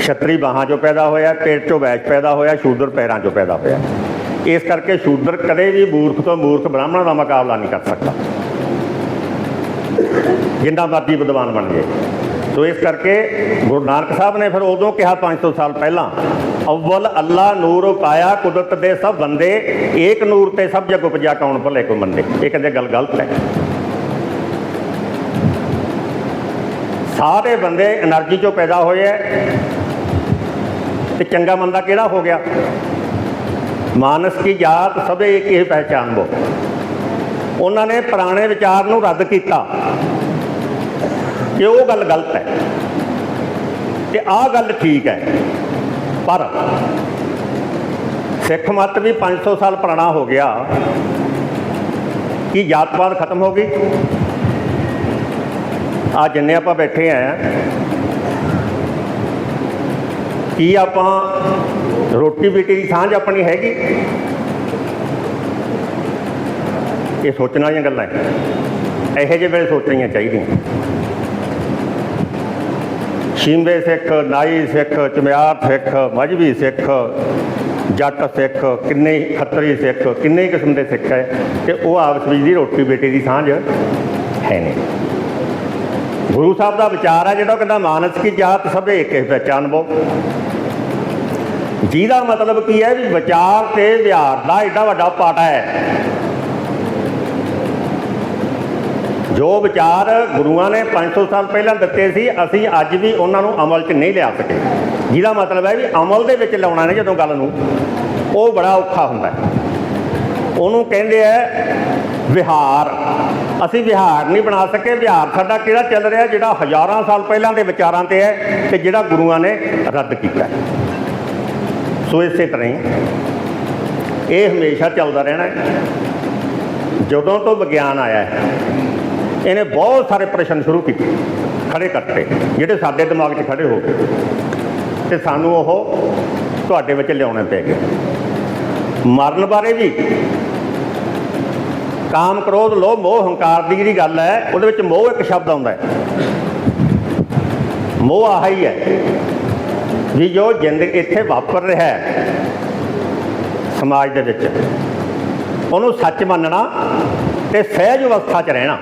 [SPEAKER 1] ਛਤਰੀ ਬਾਹਾਂ ਚੋਂ ਪੈਦਾ ਹੋਇਆ ਪੇਟ ਚੋਂ ਵੈਸ਼ ਪੈਦਾ ਹੋਇਆ ਸ਼ੂਦਰ ਪੈਰਾਂ ਚੋਂ ਪੈਦਾ ਹੋਇਆ ਇਸ ਕਰਕੇ ਸ਼ੂਦਰ ਕਦੇ ਵੀ ਮੂਰਖ ਤੋਂ ਮੂਰਖ ਬ੍ਰਾਹਮਣ ਦਾ ਮੁਕਾਬਲਾ ਨਹੀਂ ਕਰ ਸਕਦਾ। ਜਿੰਨਾ ਮਰਜ਼ੀ ਵਿਦਵਾਨ ਬਣ ਗਏ ਸੋ ਇਸ ਕਰਕੇ ਗੁਰੂ ਨਾਨਕ ਸਾਹਿਬ ਨੇ ਫਿਰ ਉਦੋਂ ਕਿਹਾ 500 ਸਾਲ ਪਹਿਲਾਂ, ਅਵਲ ਅੱਲਾ ਨੂਰ ਪਾਇਆ ਕੁਦਰਤ ਦੇ ਸਭ ਬੰਦੇ, ਏਕ ਨੂਰ ਤੇ ਸਭ ਜਗ ਉਪਜਾ ਕੌਣ ਭਲੇ ਕੋ ਮੰਦੇ ਇਹ ਕਹਿੰਦੇ ਗੱਲ ਗਲਤ ਹੈ। ਸਾਰੇ ਬੰਦੇ એનર્ਜੀ ਚੋਂ ਪੈਦਾ ਹੋਏ ਹੈ ਤੇ ਚੰਗਾ ਬੰਦਾ ਕਿਹੜਾ ਹੋ ਗਿਆ? ਮਾਨਸ ਕੀ ਜਾਤ ਸਭੇ ਇੱਕ ਹੀ ਪਹਿਚਾਨ ਬੋ ਉਹਨਾਂ ਨੇ ਪੁਰਾਣੇ ਵਿਚਾਰ ਨੂੰ ਰੱਦ ਕੀਤਾ। ਕਿ ਉਹ ਗੱਲ ਗਲਤ ਹੈ। ਤੇ ਆਹ ਗੱਲ ਠੀਕ ਹੈ। ਪਰ ਸਿੱਖ ਮਤ ਵੀ 500 ਸਾਲ ਪੁਰਾਣਾ ਹੋ ਗਿਆ। ਕੀ ਜਾਤਵਾਦ ਖਤਮ ਹੋ ਗਈ? ਆ ਜਿੰਨੇ ਆਪਾਂ ਬੈਠੇ ਆ, ਕੀ ਆਪਾਂ ਰੋਟੀ ਬੇਟੀ ਦੀ ਸਾਂਝ ਆਪਣੀ ਹੈਗੀ। ਇਹ ਸੋਚਣ ਵਾਲੀਆਂ ਗੱਲਾਂ ਹੈ। ਇਹੋ ਜਿਹੇ ਵੇਲੇ ਸੋਚਣੀਆਂ ਚਾਹੀਦੀਆਂ। ਸ਼ਿੰਦੇ ਸਿੱਖ, ਨਾਈ ਸਿੱਖ, ਚਮਿਆਰ ਸਿੱਖ, ਮਜਬੀ ਸਿੱਖ, ਜੱਟ ਸਿੱਖ, ਕਿੰਨੇ ਖੱਤਰੀ ਸਿੱਖ, ਕਿੰਨੇ ਕਿਸਮ ਦੇ ਸਿੱਖ ਹੈ ਤੇ ਉਹ ਆਪਸ ਵਿੱਚ ਦੀ ਰੋਟੀ ਬੇਟੀ ਦੀ ਸਾਂਝ ਹੈ ਨਹੀਂ। ਗੁਰੂ ਸਾਹਿਬ ਦਾ ਵਿਚਾਰ ਹੈ ਜਿਹੜਾ ਉਹ ਕਹਿੰਦਾ ਮਾਨਸ ਕੀ ਜਾਤ ਸਭੇ ਇੱਕ ਹੀ ਪਹਿਚਾਨਬੋ ਜਿਹਦਾ ਮਤਲਬ ਕੀ ਹੈ ਵੀ ਵਿਚਾਰ ਤੇ ਵਿਹਾਰ ਦਾ ਐਡਾ ਵੱਡਾ ਪਾਟਾ ਹੈ। ਜੋ ਵਿਚਾਰ ਗੁਰੂਆਂ ਨੇ 500 ਸਾਲ ਪਹਿਲਾਂ ਦਿੱਤੇ ਸੀ, ਅਸੀਂ ਅੱਜ ਵੀ ਉਹਨਾਂ ਨੂੰ ਅਮਲ 'ਚ ਨਹੀਂ ਲਿਆ ਸਕੇ। ਜਿਹਦਾ ਮਤਲਬ ਹੈ ਵੀ ਅਮਲ ਦੇ ਵਿੱਚ ਲਿਆਉਣਾ ਨੇ ਜਦੋਂ ਗੱਲ ਨੂੰ, ਉਹ ਬੜਾ ਔਖਾ ਹੁੰਦਾ ਹੈ। ਉਹਨੂੰ ਕਹਿੰਦੇ ਆ ਵਿਹਾਰ। ਅਸੀਂ ਵਿਹਾਰ ਨਹੀਂ ਬਣਾ ਸਕੇ। ਵਿਹਾਰ ਸਾਡਾ ਕਿਹੜਾ ਚੱਲ ਰਿਹਾ, ਜਿਹੜਾ ਹਜ਼ਾਰਾਂ ਸਾਲ ਪਹਿਲਾਂ ਦੇ ਵਿਚਾਰਾਂ ਤੇ ਹੈ ਤੇ ਜਿਹੜਾ ਗੁਰੂਆਂ ਨੇ ਰੱਦ ਕੀਤਾ ਸੋ ਇਸੇ ਤਰ੍ਹਾਂ ਹੀ ਇਹ ਹਮੇਸ਼ਾ ਚੱਲਦਾ ਰਹਿਣਾ ਹੈ। ਜਦੋਂ ਤੋਂ ਵਿਗਿਆਨ ਆਇਆ ਹੈ, ਇਹਨੇ ਬਹੁਤ ਸਾਰੇ ਪ੍ਰਸ਼ਨ ਸ਼ੁਰੂ ਕੀਤੇ ਖੜੇ ਕਰਤੇ, ਜਿਹੜੇ ਸਾਡੇ ਦਿਮਾਗ 'ਚ ਖੜੇ ਹੋ ਗਏ। ਤੇ ਸਾਨੂੰ ਉਹ ਤੁਹਾਡੇ ਵਿੱਚ ਲਿਆਉਣੇ ਪੈ ਗਏ। ਮਰਨ ਬਾਰੇ ਵੀ ਕਾਮ ਕ੍ਰੋਧ, ਲੋਭ, ਮੋਹ, ਹੰਕਾਰ ਦੀ ਜਿਹੜੀ ਗੱਲ ਹੈ, ਉਹਦੇ ਵਿੱਚ ਮੋਹ ਇੱਕ ਸ਼ਬਦ ਆਉਂਦਾ ਹੈ। ਮੋਹ ਆਹ ਹੀ ਹੈ ਵੀ ਜੋ ਜ਼ਿੰਦਗੀ ਇੱਥੇ ਵਾਪਰ ਰਿਹਾ ਹੈ ਸਮਾਜ ਦੇ ਵਿੱਚ, ਉਹਨੂੰ ਸੱਚ ਮੰਨਣਾ ਤੇ ਸਹਿਜ ਅਵਸਥਾ 'ਚ ਰਹਿਣਾ।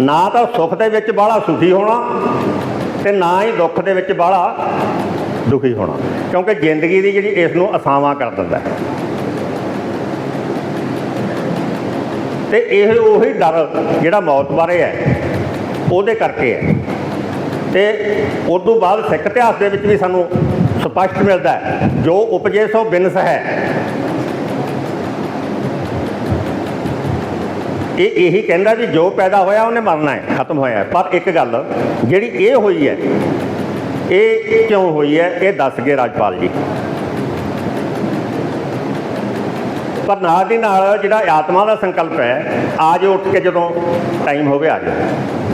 [SPEAKER 1] ਨਾ ਤਾਂ ਸੁੱਖ ਦੇ ਵਿੱਚ ਬਾਹਲਾ ਸੁਖੀ ਹੋਣਾ ਤੇ ਨਾ ਹੀ ਦੁੱਖ ਦੇ ਵਿੱਚ ਬਾਹਲਾ ਦੁਖੀ ਹੋਣਾ, ਕਿਉਂਕਿ ਜ਼ਿੰਦਗੀ ਦੀ ਜਿਹੜੀ ਇਸ ਨੂੰ ਅਸਾਵਾਂ ਕਰ ਦਿੰਦਾ ਹੈ। ਤੇ ਇਹ ਉਹੀ ਡਰ ਜਿਹੜਾ ਮੌਤ ਬਾਰੇ ਹੈ, ਉਹਦੇ ਕਰਕੇ ਹੈ। ਤੇ ਉਸ ਤੋਂ ਬਾਅਦ ਸਿੱਖ ਇਤਿਹਾਸ ਦੇ ਵਿੱਚ ਵੀ ਸਾਨੂੰ ਸਪਸ਼ਟ ਮਿਲਦਾ ਹੈ, ਜੋ ਉਪਜੇ ਸੋ ਬਿਨਸ ਹੈ। ਇਹ ਇਹੀ ਕਹਿੰਦਾ ਵੀ ਜੋ ਪੈਦਾ ਹੋਇਆ ਉਹਨੇ ਮਰਨਾ ਹੈ, ਖਤਮ ਹੋਇਆ ਪਰ ਇੱਕ ਗੱਲ, ਜਿਹੜੀ ਇਹ ਹੋਈ ਹੈ, ਇਹ ਕਿਉਂ ਹੋਈ ਹੈ, ਇਹ ਦੱਸ ਗਏ ਰਾਜਪਾਲ ਜੀ। ਪਰ ਨਾਲ ਦੀ ਨਾਲ ਜਿਹੜਾ ਆਤਮਾ ਦਾ ਸੰਕਲਪ ਹੈ, ਆ ਜਾਓ ਉੱਠ ਕੇ ਜਦੋਂ ਟਾਈਮ ਹੋਵੇ ਆ ਜਾਓ।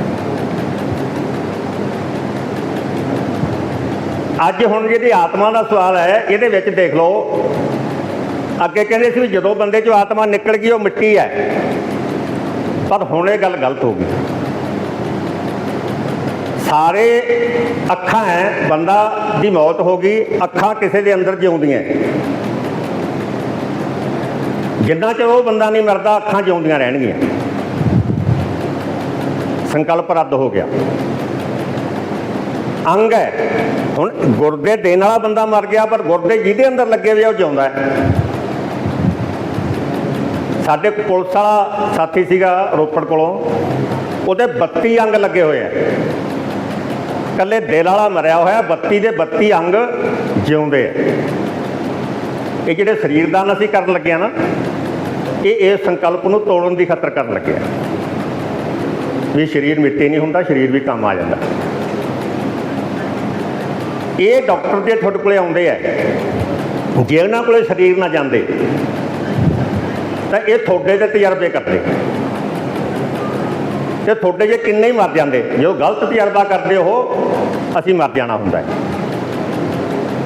[SPEAKER 1] ਅੱਜ ਹੁਣ ਜਿਹੜੀ ਆਤਮਾ ਦਾ ਸਵਾਲ ਹੈ, ਇਹਦੇ ਵਿੱਚ ਦੇਖ ਲਓ। ਅੱਗੇ ਕਹਿੰਦੇ ਸੀ ਵੀ ਜਦੋਂ ਬੰਦੇ ਚੋਂ ਆਤਮਾ ਨਿਕਲ ਗਈ, ਉਹ ਮਿੱਟੀ ਹੈ। ਪਰ ਹੁਣ ਇਹ ਗੱਲ ਗਲਤ ਹੋ ਗਈ। ਸਾਰੇ ਅੱਖਾਂ ਹੈ, ਬੰਦਾ ਦੀ ਮੌਤ ਹੋ ਗਈ, ਅੱਖਾਂ ਕਿਸੇ ਦੇ ਅੰਦਰ ਜਿਉਂਦੀਆਂ। ਜਿੰਨਾ ਚਿਰ ਉਹ ਬੰਦਾ ਨਹੀਂ ਮਰਦਾ, ਅੱਖਾਂ ਜਿਉਂਦੀਆਂ ਰਹਿਣਗੀਆਂ। ਸੰਕਲਪ ਰੱਦ ਹੋ ਗਿਆ। ਅੰਗ ਹੈ। ਹੁਣ ਗੁਰਦੇ ਦੇਣ ਵਾਲਾ ਬੰਦਾ ਮਰ ਗਿਆ, ਪਰ ਗੁਰਦੇ ਜਿਹਦੇ ਅੰਦਰ ਲੱਗੇ ਹੋਏ ਉਹ ਜਿਉਂਦਾ ਹੈ। ਸਾਡੇ ਪੁਲਿਸ ਵਾਲਾ ਸਾਥੀ ਸੀਗਾ ਰੋਪੜ ਕੋਲੋਂ, ਉਹਦੇ 32 ਅੰਗ ਲੱਗੇ ਹੋਏ ਆ। ਕੱਲੇ ਦਿਲ ਵਾਲਾ ਮਰਿਆ ਹੋਇਆ 32 ਦੇ 32 ਅੰਗ ਜਿਉਂਦੇ ਆ। ਇਹ ਜਿਹੜੇ ਸਰੀਰਦਾਨ ਅਸੀਂ ਕਰਨ ਲੱਗੇ ਆ ਨਾ, ਇਹ ਇਸ ਸੰਕਲਪ ਨੂੰ ਤੋੜਨ ਦੀ ਖਤਰ ਕਰਨ ਲੱਗੇ ਆ। ਵੀ ਸਰੀਰ ਮਿੱਟੀ ਨਹੀਂ ਹੁੰਦਾ, ਸਰੀਰ ਵੀ ਕੰਮ ਆ ਜਾਂਦਾ। ਇਹ ਡਾਕਟਰ ਦੇ ਤੁਹਾਡੇ ਕੋਲੇ ਆਉਂਦੇ ਆ, ਜੇ ਉਹਨਾਂ ਕੋਲੇ ਸਰੀਰ ਨਾ ਜਾਂਦੇ, ਤਾਂ ਇਹ ਤੁਹਾਡੇ ਦੇ ਤਜਰਬੇ ਕਰਦੇ। ਤੇ ਤੁਹਾਡੇ ਜੇ ਕਿੰਨੇ ਹੀ ਮਰ ਜਾਂਦੇ, ਜੋ ਗਲਤ ਤਜਰਬਾ ਕਰਦੇ ਉਹ, ਅਸੀਂ ਮਰ ਜਾਣਾ ਹੁੰਦਾ ਹੈ।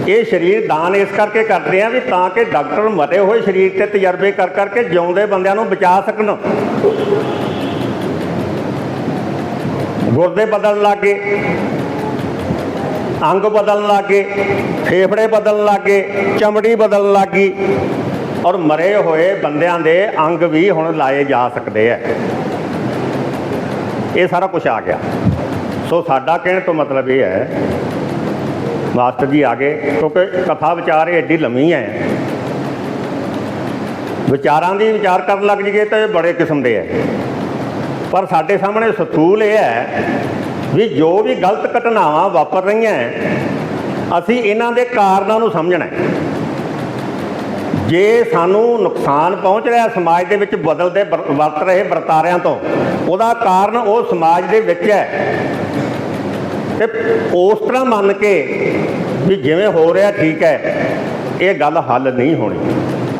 [SPEAKER 1] ਇਹ ਸਰੀਰ ਦਾਨ ਇਸ ਕਰਕੇ ਕਰਦੇ ਆ ਵੀ ਤਾਂ ਕਿ ਡਾਕਟਰ ਮਰੇ ਹੋਏ ਸਰੀਰ ਤੇ ਤਜਰਬੇ ਕਰ ਕਰਕੇ ਜਿਉਂਦੇ ਬੰਦਿਆਂ ਨੂੰ ਬਚਾ ਸਕਣ। ਗੁਰਦੇ ਬਦਲਣ ਲੱਗੇ ਅੰਗ ਬਦਲਣ ਲੱਗੇ ਫੇਫੜੇ ਬਦਲਣ ਲੱਗੇ ਚਮੜੀ ਬਦਲਣ ਲੱਗੀ ਔਰ ਮਰੇ ਹੋਏ ਬੰਦਿਆਂ ਦੇ ਅੰਗ ਵੀ ਹੁਣ ਲਾਏ ਜਾ ਸਕਦੇ ਆ ਇਹ ਸਾਰਾ ਕੁਝ ਆ ਗਿਆ। ਸੋ ਸਾਡਾ ਕਹਿਣ ਤੋਂ ਮਤਲਬ ਇਹ ਹੈ, ਮਾਸਟਰ ਜੀ ਆ ਗਏ ਕਿਉਂਕਿ ਕਥਾ ਵਿਚਾਰ ਇਹ ਐਡੀ ਲੰਮੀ ਹੈ ਵਿਚਾਰਾਂ ਦੀ ਵਿਚਾਰ ਕਰਨ ਲੱਗ ਜੀਏ ਤਾਂ ਇਹ ਬੜੇ ਕਿਸਮ ਦੇ ਹੈ ਪਰ ਸਾਡੇ ਸਾਹਮਣੇ ਸਥੂਲ ਇਹ ਹੈ ਵੀ ਜੋ ਵੀ ਗਲਤ ਘਟਨਾਵਾਂ ਵਾਪਰ ਰਹੀਆਂ ਅਸੀਂ ਇਹਨਾਂ ਦੇ ਕਾਰਨਾਂ ਨੂੰ ਸਮਝਣਾ ਜੇ ਸਾਨੂੰ ਨੁਕਸਾਨ ਪਹੁੰਚ ਰਿਹਾ ਸਮਾਜ ਦੇ ਵਿੱਚ ਬਦਲਦੇ ਵਰਤ ਰਹੇ ਵਰਤਾਰਿਆਂ ਤੋਂ, ਉਹਦਾ ਕਾਰਨ ਉਹ ਸਮਾਜ ਦੇ ਵਿੱਚ ਹੈ ਤੇ ਉਸ ਤਰ੍ਹਾਂ ਮੰਨ ਕੇ ਵੀ ਜਿਵੇਂ ਹੋ ਰਿਹਾ ਠੀਕ ਹੈ ਇਹ ਗੱਲ ਹੱਲ ਨਹੀਂ ਹੋਣੀ।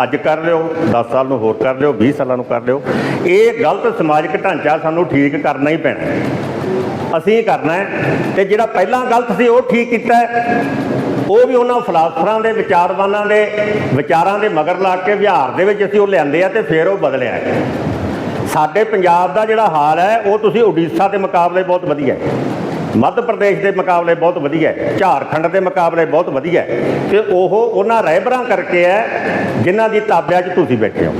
[SPEAKER 1] ਅੱਜ ਕਰ ਲਿਓ 10 ਸਾਲ ਨੂੰ ਹੋਰ ਕਰ ਲਿਓ 20 ਸਾਲਾਂ ਨੂੰ ਕਰ ਲਿਓ ਇਹ ਗਲਤ ਸਮਾਜਿਕ ਢਾਂਚਾ ਸਾਨੂੰ ਠੀਕ ਕਰਨਾ ਹੀ ਪੈਣਾ। ਅਸੀਂ ਕਰਨਾ ਹੈ ਤੇ ਜਿਹੜਾ ਪਹਿਲਾਂ ਗਲਤ ਸੀ ਉਹ ਠੀਕ ਕੀਤਾ ਹੈ। ਉਹ ਵੀ ਉਹਨਾਂ ਫਲਸਫਰਾਂ ਦੇ, ਵਿਚਾਰਵਾਨਾਂ ਦੇ, ਵਿਚਾਰਾਂ ਦੇ ਮਗਰ ਲਾ ਕੇ ਵਿਹਾਰ ਦੇ ਵਿੱਚ ਅਸੀਂ ਉਹ ਲਿਆਂਦੇ ਆ ਤੇ ਫਿਰ ਉਹ ਬਦਲਿਆ ਸਾਡੇ ਪੰਜਾਬ ਦਾ ਜਿਹੜਾ ਹਾਲ ਹੈ, ਉਹ ਤੁਸੀਂ ਉੜੀਸਾ ਦੇ ਮੁਕਾਬਲੇ ਬਹੁਤ ਵਧੀਆ ਹੈ। ਮੱਧ ਪ੍ਰਦੇਸ਼ ਦੇ ਮੁਕਾਬਲੇ ਬਹੁਤ ਵਧੀਆ ਹੈ। ਝਾਰਖੰਡ ਦੇ ਮੁਕਾਬਲੇ ਬਹੁਤ ਵਧੀਆ ਹੈ। ਤੇ ਉਹ ਉਹਨਾਂ ਰਹਿਬਰਾਂ ਕਰਕੇ ਹੈ, ਜਿਨ੍ਹਾਂ ਦੀ ਤਾਬਿਆਂ 'ਚ ਤੁਸੀਂ ਬੈਠੇ ਹੋ।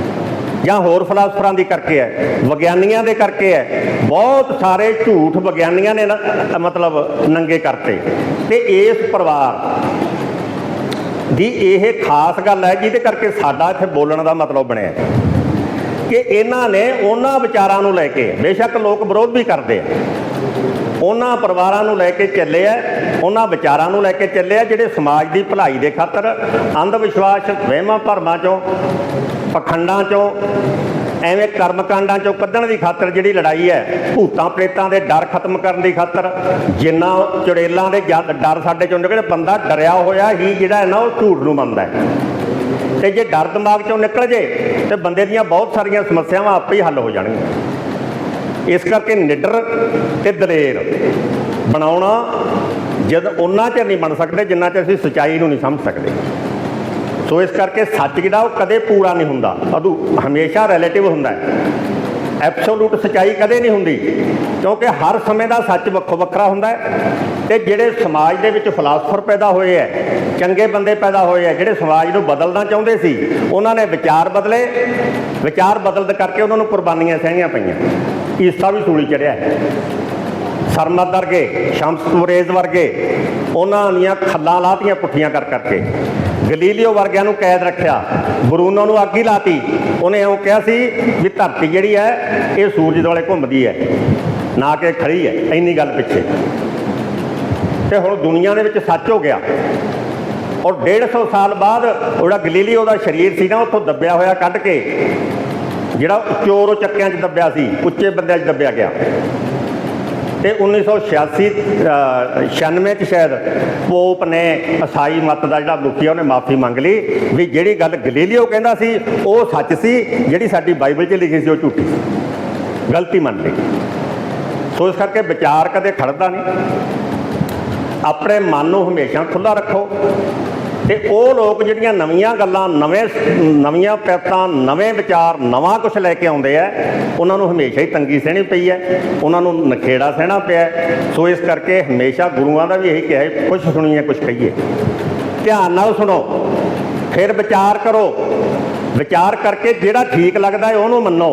[SPEAKER 1] ਜਾਂ ਹੋਰ ਫਲਸਫਰਾਂ ਦੀ ਕਰਕੇ ਹੈ, ਵਿਗਿਆਨੀਆਂ ਦੇ ਕਰਕੇ ਹੈ, ਬਹੁਤ ਸਾਰੇ ਝੂਠ ਵਿਗਿਆਨੀਆਂ ਨੇ ਨਾ, ਮਤਲਬ ਨੰਗੇ ਕਰਤੇ। ਤੇ ਇਸ ਪਰਿਵਾਰ ਦੀ ਇਹ ਖਾਸ ਗੱਲ ਹੈ, ਜਿਹਦੇ ਕਰਕੇ ਸਾਡਾ ਇੱਥੇ ਬੋਲਣ ਦਾ ਮਤਲਬ ਬਣਿਆ। ਕਿ ਇਹਨਾਂ ਨੇ ਉਹਨਾਂ ਵਿਚਾਰਾਂ ਨੂੰ ਲੈ ਕੇ, ਬੇਸ਼ੱਕ ਲੋਕ ਵਿਰੋਧ ਵੀ ਕਰਦੇ ਆ। ਉਹਨਾਂ ਪਰਿਵਾਰਾਂ ਨੂੰ ਲੈ ਕੇ ਚੱਲੇ ਆ, ਉਹਨਾਂ ਵਿਚਾਰਾਂ ਨੂੰ ਲੈ ਕੇ ਚੱਲੇ ਆ, ਜਿਹੜੇ ਸਮਾਜ ਦੀ ਭਲਾਈ ਦੇ ਖਾਤਰ ਅੰਧ ਵਿਸ਼ਵਾਸ ਵਹਿਮਾਂ ਭਰਮਾਂ ਚੋਂ, ਪਖੰਡਾਂ ਚੋਂ, ਐਵੇਂ ਕਰਮਕਾਂਡਾਂ ਚੋਂ ਕੱਢਣ ਦੀ ਖਾਤਰ ਜਿਹੜੀ ਲੜਾਈ ਹੈ, ਭੂਤਾਂ ਪ੍ਰੇਤਾਂ ਦੇ ਡਰ ਖਤਮ ਕਰਨ ਦੀ ਖਾਤਰ, ਜਿੰਨਾ ਚੁੜੇਲਾਂ ਦੇ ਜਦ ਡਰ ਸਾਡੇ ਚੋਂ ਨਿਕਲੇ, ਬੰਦਾ ਡਰਿਆ ਹੋਇਆ ਹੀ ਜਿਹੜਾ ਹੈ ਨਾ, ਉਹ ਝੂਠ ਨੂੰ ਮੰਨਦਾ ਹੈ। ਤੇ ਜੇ ਡਰ ਦਿਮਾਗ ਚੋਂ ਨਿਕਲ ਜੇ, ਤੇ ਬੰਦੇ ਦੀਆਂ ਬਹੁਤ ਸਾਰੀਆਂ ਸਮੱਸਿਆਵਾਂ ਆਪੇ ਹੀ ਹੱਲ ਹੋ ਜਾਣਗੀਆਂ। ਇਸ ਕਰਕੇ ਨਿਡਰ ਤੇ ਦਲੇਰ। ਬਣਾਉਣਾ ਜਦ ਉਹਨਾਂ ਚਿਰ ਨਹੀਂ ਬਣ ਸਕਦੇ, ਜਿੰਨਾ ਚਿਰ ਅਸੀਂ ਸਚਾਈ ਨੂੰ ਨਹੀਂ ਸਮਝ ਸਕਦੇ। ਸੋ ਇਸ ਕਰਕੇ ਸੱਚ ਜਿਹੜਾ ਉਹ ਕਦੇ ਪੂਰਾ ਨਹੀਂ ਹੁੰਦਾ। ਅਦੂ ਹਮੇਸ਼ਾ ਰਿਲੇਟਿਵ ਹੁੰਦਾ ਹੈ। ਐਬਸੋਲੂਟ ਸਚਾਈ ਕਦੇ ਨਹੀਂ ਹੁੰਦੀ, ਕਿਉਂਕਿ ਹਰ ਸਮੇਂ ਦਾ ਸੱਚ ਵੱਖੋ ਵੱਖਰਾ ਹੁੰਦਾ ਹੈ ਤੇ ਜਿਹੜੇ ਸਮਾਜ ਦੇ ਵਿੱਚ ਫਿਲਾਸਫਰ ਪੈਦਾ ਹੋਏ ਐ ਚੰਗੇ ਬੰਦੇ ਪੈਦਾ ਹੋਏ ਐ ਜਿਹੜੇ ਸਮਾਜ ਨੂੰ ਬਦਲਣਾ ਚਾਹੁੰਦੇ ਸੀ, ਉਹਨਾਂ ਨੇ ਵਿਚਾਰ ਬਦਲੇ। ਵਿਚਾਰ ਬਦਲਦ ਕਰਕੇ ਉਹਨਾਂ ਨੂੰ ਕੁਰਬਾਨੀਆਂ ਸਹਿਣੀਆਂ ਪਈਆਂ। ਈਸਾ ਵੀ ਸੂਲੀ ਚੜਿਆ ਹੈ। ਵਰਗੇ, ਸ਼ਮਸ ਤੁਰੇਜ਼ ਵਰਗੇ, ਉਹਨਾਂ ਦੀਆਂ ਖੱਲਾਂ ਲਾਤੀਆਂ ਪੁੱਠੀਆਂ ਕਰ ਕਰਕੇ। ਗਲੀਲੀਓ ਵਰਗਿਆਂ ਨੂੰ ਕੈਦ ਰੱਖਿਆ। ਬਰੂਨੋ ਨੂੰ ਅੱਗ ਹੀ ਲਾਤੀ। ਉਹਨੇ ਇਉਂ ਕਿਹਾ ਸੀ ਵੀ ਧਰਤੀ ਜਿਹੜੀ ਹੈ, ਇਹ ਸੂਰਜ ਦੁਆਲੇ ਘੁੰਮਦੀ ਹੈ। ਨਾ ਕਿ ਖੜੀ ਹੈ, ਇੰਨੀ ਗੱਲ ਪਿੱਛੇ। ਤੇ ਹੁਣ ਦੁਨੀਆ ਦੇ ਵਿੱਚ ਸੱਚ ਹੋ ਗਿਆ। ਔਰ 150 ਸਾਲ ਬਾਅਦ ਉਹਦਾ ਗਲੀਲੀਓ ਦਾ ਸਰੀਰ ਸੀ ਨਾ, ਉੱਥੋਂ ਦੱਬਿਆ ਹੋਇਆ ਕੱਢ ਕੇ ਜਿਹੜਾ ਚੋਰੋ ਚੱਕਿਆਂ 'ਚ ਦੱਬਿਆ ਸੀ ਉੱਚੇ ਬੰਦਿਆਂ 'ਚ ਦੱਬਿਆ ਗਿਆ। ਤੇ 1986 ਅ, 96 ਚ ਸ਼ਾਇਦ ਪੋਪ ਨੇ ਈਸਾਈ ਮਤ ਦਾ ਜਿਹੜਾ ਮੁਖੀ ਆ ਉਹਨੇ ਮਾਫੀ ਮੰਗ ਲਈ ਵੀ ਜਿਹੜੀ ਗੱਲ ਗਲੀਲੀਓ ਕਹਿੰਦਾ ਸੀ ਉਹ ਸੱਚ ਸੀ ਜਿਹੜੀ ਸਾਡੀ ਬਾਈਬਲ 'ਚ ਲਿਖੀ ਸੀ ਉਹ ਝੂਠੀ ਸੀ। ਗਲਤੀ ਮੰਨ ਲਈ। ਸੋ ਇਸ ਕਰਕੇ ਵਿਚਾਰ ਕਦੇ ਖੜਦਾ ਨਹੀਂ। ਆਪਣੇ ਮਨ ਨੂੰ ਹਮੇਸ਼ਾ ਖੁੱਲਾ ਰੱਖੋ। ਤੇ ਉਹ ਲੋਕ ਜਿਹੜੀਆਂ ਨਵੀਆਂ ਗੱਲਾਂ, ਨਵੇਂ ਨਵੀਆਂ ਪੈਤਾਂ, ਨਵੇਂ ਵਿਚਾਰ, ਨਵਾਂ ਕੁਝ ਲੈ ਕੇ ਆਉਂਦੇ ਆ, ਉਹਨਾਂ ਨੂੰ ਹਮੇਸ਼ਾ ਹੀ ਤੰਗੀ ਸਹਿਣੀ ਪਈ ਹੈ, ਉਹਨਾਂ ਨੂੰ ਨਖੇੜਾ ਸਹਿਣਾ ਪਿਆ ਸੋ ਇਸ ਕਰਕੇ ਹਮੇਸ਼ਾ ਗੁਰੂਆਂ ਦਾ ਵੀ ਇਹੀ ਕਿਹਾ ਹੈ ਕੁਝ ਸੁਣੀਏ ਕੁਝ ਕਹੀਏ। ਧਿਆਨ ਨਾਲ ਸੁਣੋ, ਫਿਰ ਵਿਚਾਰ ਕਰੋ। ਵਿਚਾਰ ਕਰਕੇ ਜਿਹੜਾ ਠੀਕ ਲੱਗਦਾ ਹੈ, ਉਹਨੂੰ ਮੰਨੋ।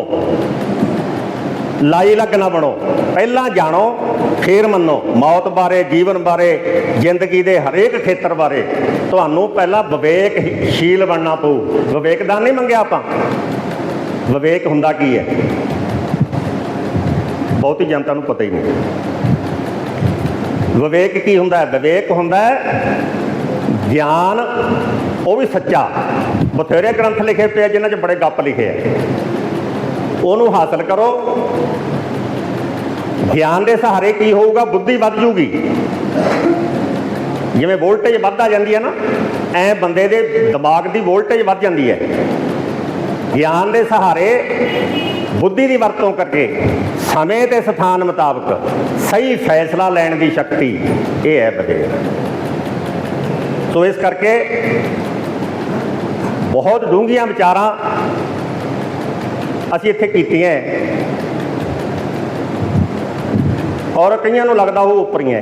[SPEAKER 1] ਲਾਈ ਲੱਗ ਨਾ ਬਣੋ। ਪਹਿਲਾਂ ਜਾਣੋ, ਫਿਰ ਮੰਨੋ। ਮੌਤ ਬਾਰੇ, ਜੀਵਨ ਬਾਰੇ, ਜ਼ਿੰਦਗੀ ਦੇ ਹਰੇਕ ਖੇਤਰ ਬਾਰੇ। ਤੁਹਾਨੂੰ ਪਹਿਲਾਂ ਵਿਵੇਕਸ਼ੀਲ ਬਣਨਾ ਪਊ। ਵਿਵੇਕ ਦਾ ਨਹੀਂ ਮੰਗਿਆ ਆਪਾਂ। ਵਿਵੇਕ ਹੁੰਦਾ ਕੀ ਹੈ? ਬਹੁਤੀ ਜਨਤਾ ਨੂੰ ਪਤਾ ਹੀ ਨਹੀਂ। ਵਿਵੇਕ ਕੀ ਹੁੰਦਾ ਹੈ? ਵਿਵੇਕ ਹੁੰਦਾ ਹੈ ਗਿਆਨ, ਉਹ ਵੀ ਸੱਚਾ। ਬਥੇਰੇ ਗ੍ਰੰਥ ਲਿਖੇ ਪਏ ਆ, ਜਿਨ੍ਹਾਂ 'ਚ ਬੜੇ ਗੱਪ ਲਿਖੇ ਆ। ਉਹਨੂੰ ਹਾਸਲ ਕਰੋ। ਗਿਆਨ ਦੇ ਸਹਾਰੇ ਕੀ ਹੋਊਗਾ? ਬੁੱਧੀ ਵੱਧ ਜੂਗੀ। ਜਿਵੇਂ ਵੋਲਟੇਜ ਵੱਧਦਾ ਜਾਂਦੀ ਹੈ ਨਾ, ਐ ਬੰਦੇ ਦੇ ਦਿਮਾਗ ਦੀ ਵੋਲਟੇਜ ਵੱਧ ਜਾਂਦੀ ਹੈ। ਗਿਆਨ ਦੇ ਸਹਾਰੇ ਬੁੱਧੀ ਦੀ ਵਰਤੋਂ ਕਰਕੇ ਸਮੇਂ ਤੇ ਸਥਾਨ ਮੁਤਾਬਕ ਸਹੀ ਫੈਸਲਾ ਲੈਣ ਦੀ ਸ਼ਕਤੀ ਇਹ ਹੈ ਵਿਵੇਕ ਸੋ ਇਸ ਕਰਕੇ ਬਹੁਤ ਡੂੰਘੀਆਂ ਵਿਚਾਰਾਂ ਅਸੀਂ ਇੱਥੇ ਕੀਤੀਆਂ ਹੈ। ਔਰ ਕਈਆਂ ਨੂੰ ਲੱਗਦਾ ਉਹ ਉੱਪਰੀਆਂ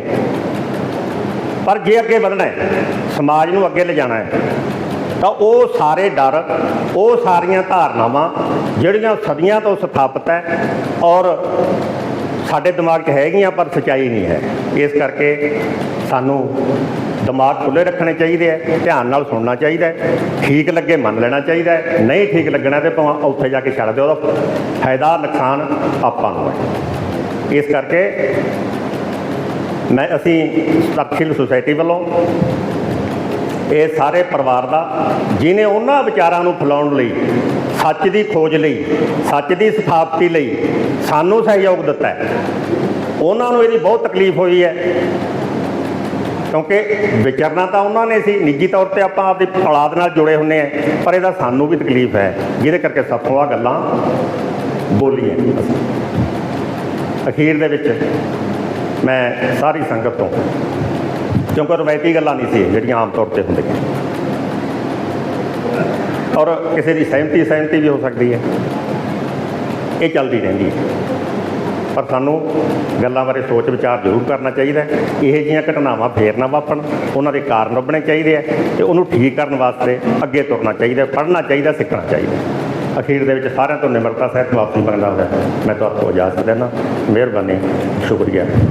[SPEAKER 1] ਪਰ ਜੇ ਅੱਗੇ ਵਧਣਾ ਹੈ ਸਮਾਜ ਨੂੰ ਅੱਗੇ ਲਿਜਾਣਾ ਹੈ ਤਾਂ ਉਹ ਸਾਰੇ ਡਰ, ਉਹ ਸਾਰੀਆਂ ਧਾਰਨਾਵਾਂ ਜਿਹੜੀਆਂ ਸਦੀਆਂ ਤੋਂ ਸਥਾਪਿਤ ਹੈ ਔਰ ਸਾਡੇ ਦਿਮਾਗ 'ਚ ਹੈਗੀਆਂ ਪਰ ਸਚਾਈ ਨਹੀਂ ਹੈ ਇਸ ਕਰਕੇ ਸਾਨੂੰ ਦਿਮਾਗ ਖੁੱਲੇ ਰੱਖਣੇ ਚਾਹੀਦੇ ਹੈ ਧਿਆਨ ਨਾਲ ਸੁਣਨਾ ਚਾਹੀਦਾ ਹੈ, ਠੀਕ ਲੱਗੇ ਮੰਨ ਲੈਣਾ ਚਾਹੀਦਾ ਹੈ, ਨਹੀਂ ਠੀਕ ਲੱਗਣਾ ਤੇ ਭਾਵੇਂ ਉੱਥੇ ਜਾ ਕੇ ਛੱਡ ਦਿਓ ਉਹਦਾ ਫਾਇਦਾ ਨੁਕਸਾਨ ਆਪਾਂ ਨੂੰ ਹੈ। ਇਸ ਕਰਕੇ ਮੈਂ ਅਸੀਂ ਤਕਸ਼ੀਲ ਸੁਸਾਇਟੀ ਵੱਲੋਂ ਇਹ ਸਾਰੇ ਪਰਿਵਾਰ ਦਾ ਜਿਨੇ ਉਹਨਾਂ ਵਿਚਾਰਾਂ ਨੂੰ ਫੈਲਾਉਣ ਲਈ, ਸੱਚ ਦੀ ਖੋਜ ਲਈ, ਸੱਚ ਦੀ ਸਥਾਪਤੀ ਲਈ ਸਾਨੂੰ ਸਹਿਯੋਗ ਦਿੱਤਾ ਹੈ, ਉਹਨਾਂ ਨੂੰ ਇਹਦੀ ਬਹੁਤ ਤਕਲੀਫ ਹੋਈ ਹੈ। ਕਿਉਂਕਿ ਵਿਚਰਨਾ ਤਾਂ ਉਹਨਾਂ ਨੇ ਸੀ, ਨਿੱਜੀ ਤੌਰ ਤੇ ਆਪਾਂ ਆਪਦੀ ਔਲਾਦ ਨਾਲ ਜੁੜੇ ਹੁੰਨੇ ਆ, ਪਰ ਇਹਦਾ ਸਾਨੂੰ ਵੀ ਤਕਲੀਫ ਹੈ। ਜਿਹਦੇ ਕਰਕੇ ਸਾਥੋਂ ਆ ਗੱਲਾਂ ਬੋਲੀਆਂ ਅਖੀਰ ਦੇ ਵਿੱਚ ਮੈਂ ਸਾਰੀ ਸੰਗਤ ਤੋਂ, ਕਿਉਂਕਿ ਰਵਾਇਤੀ ਗੱਲਾਂ ਨਹੀਂ ਸੀ, ਜਿਹੜੀਆਂ ਆਮ ਤੌਰ ਤੇ ਹੁੰਦੀਆਂ। ਔਰ ਕਿਸੇ ਦੀ ਸਹਿਮਤੀ ਸਹਿਮਤੀ ਵੀ ਹੋ ਸਕਦੀ ਹੈ। ਇਹ ਚੱਲਦੀ ਰਹਿੰਦੀ ਹੈ। ਪਰ ਸਾਨੂੰ ਗੱਲਾਂ ਬਾਰੇ ਸੋਚ ਵਿਚਾਰ ਜ਼ਰੂਰ ਕਰਨਾ ਚਾਹੀਦਾ ਹੈ। ਇਹੋ ਜਿਹੀਆਂ ਘਟਨਾਵਾਂ ਫੇਰ ਨਾ ਵਾਪਰਨ, ਉਹਨਾਂ ਦੇ ਕਾਰਨ ਲੱਭਣੇ ਚਾਹੀਦੇ ਆ ਤੇ ਉਹਨੂੰ ਠੀਕ ਕਰਨ ਵਾਸਤੇ ਅੱਗੇ ਤੁਰਨਾ ਚਾਹੀਦਾ ਪੜ੍ਹਨਾ ਚਾਹੀਦਾ, ਸਿੱਖਣਾ ਚਾਹੀਦਾ ਅਖੀਰ ਦੇ ਵਿੱਚ ਸਾਰਿਆਂ ਤੋਂ ਨਿਮਰਤਾ ਸਹਿਤ ਮਾਫੀ ਮੰਗਦਾ ਹੋਇਆ ਮੈਂ ਤੁਹਾਡੇ ਤੋਂ ਇਜਾਜ਼ਤ ਲੈਣਾ ਮਿਹਰਬਾਨੀ, ਸ਼ੁਕਰੀਆ।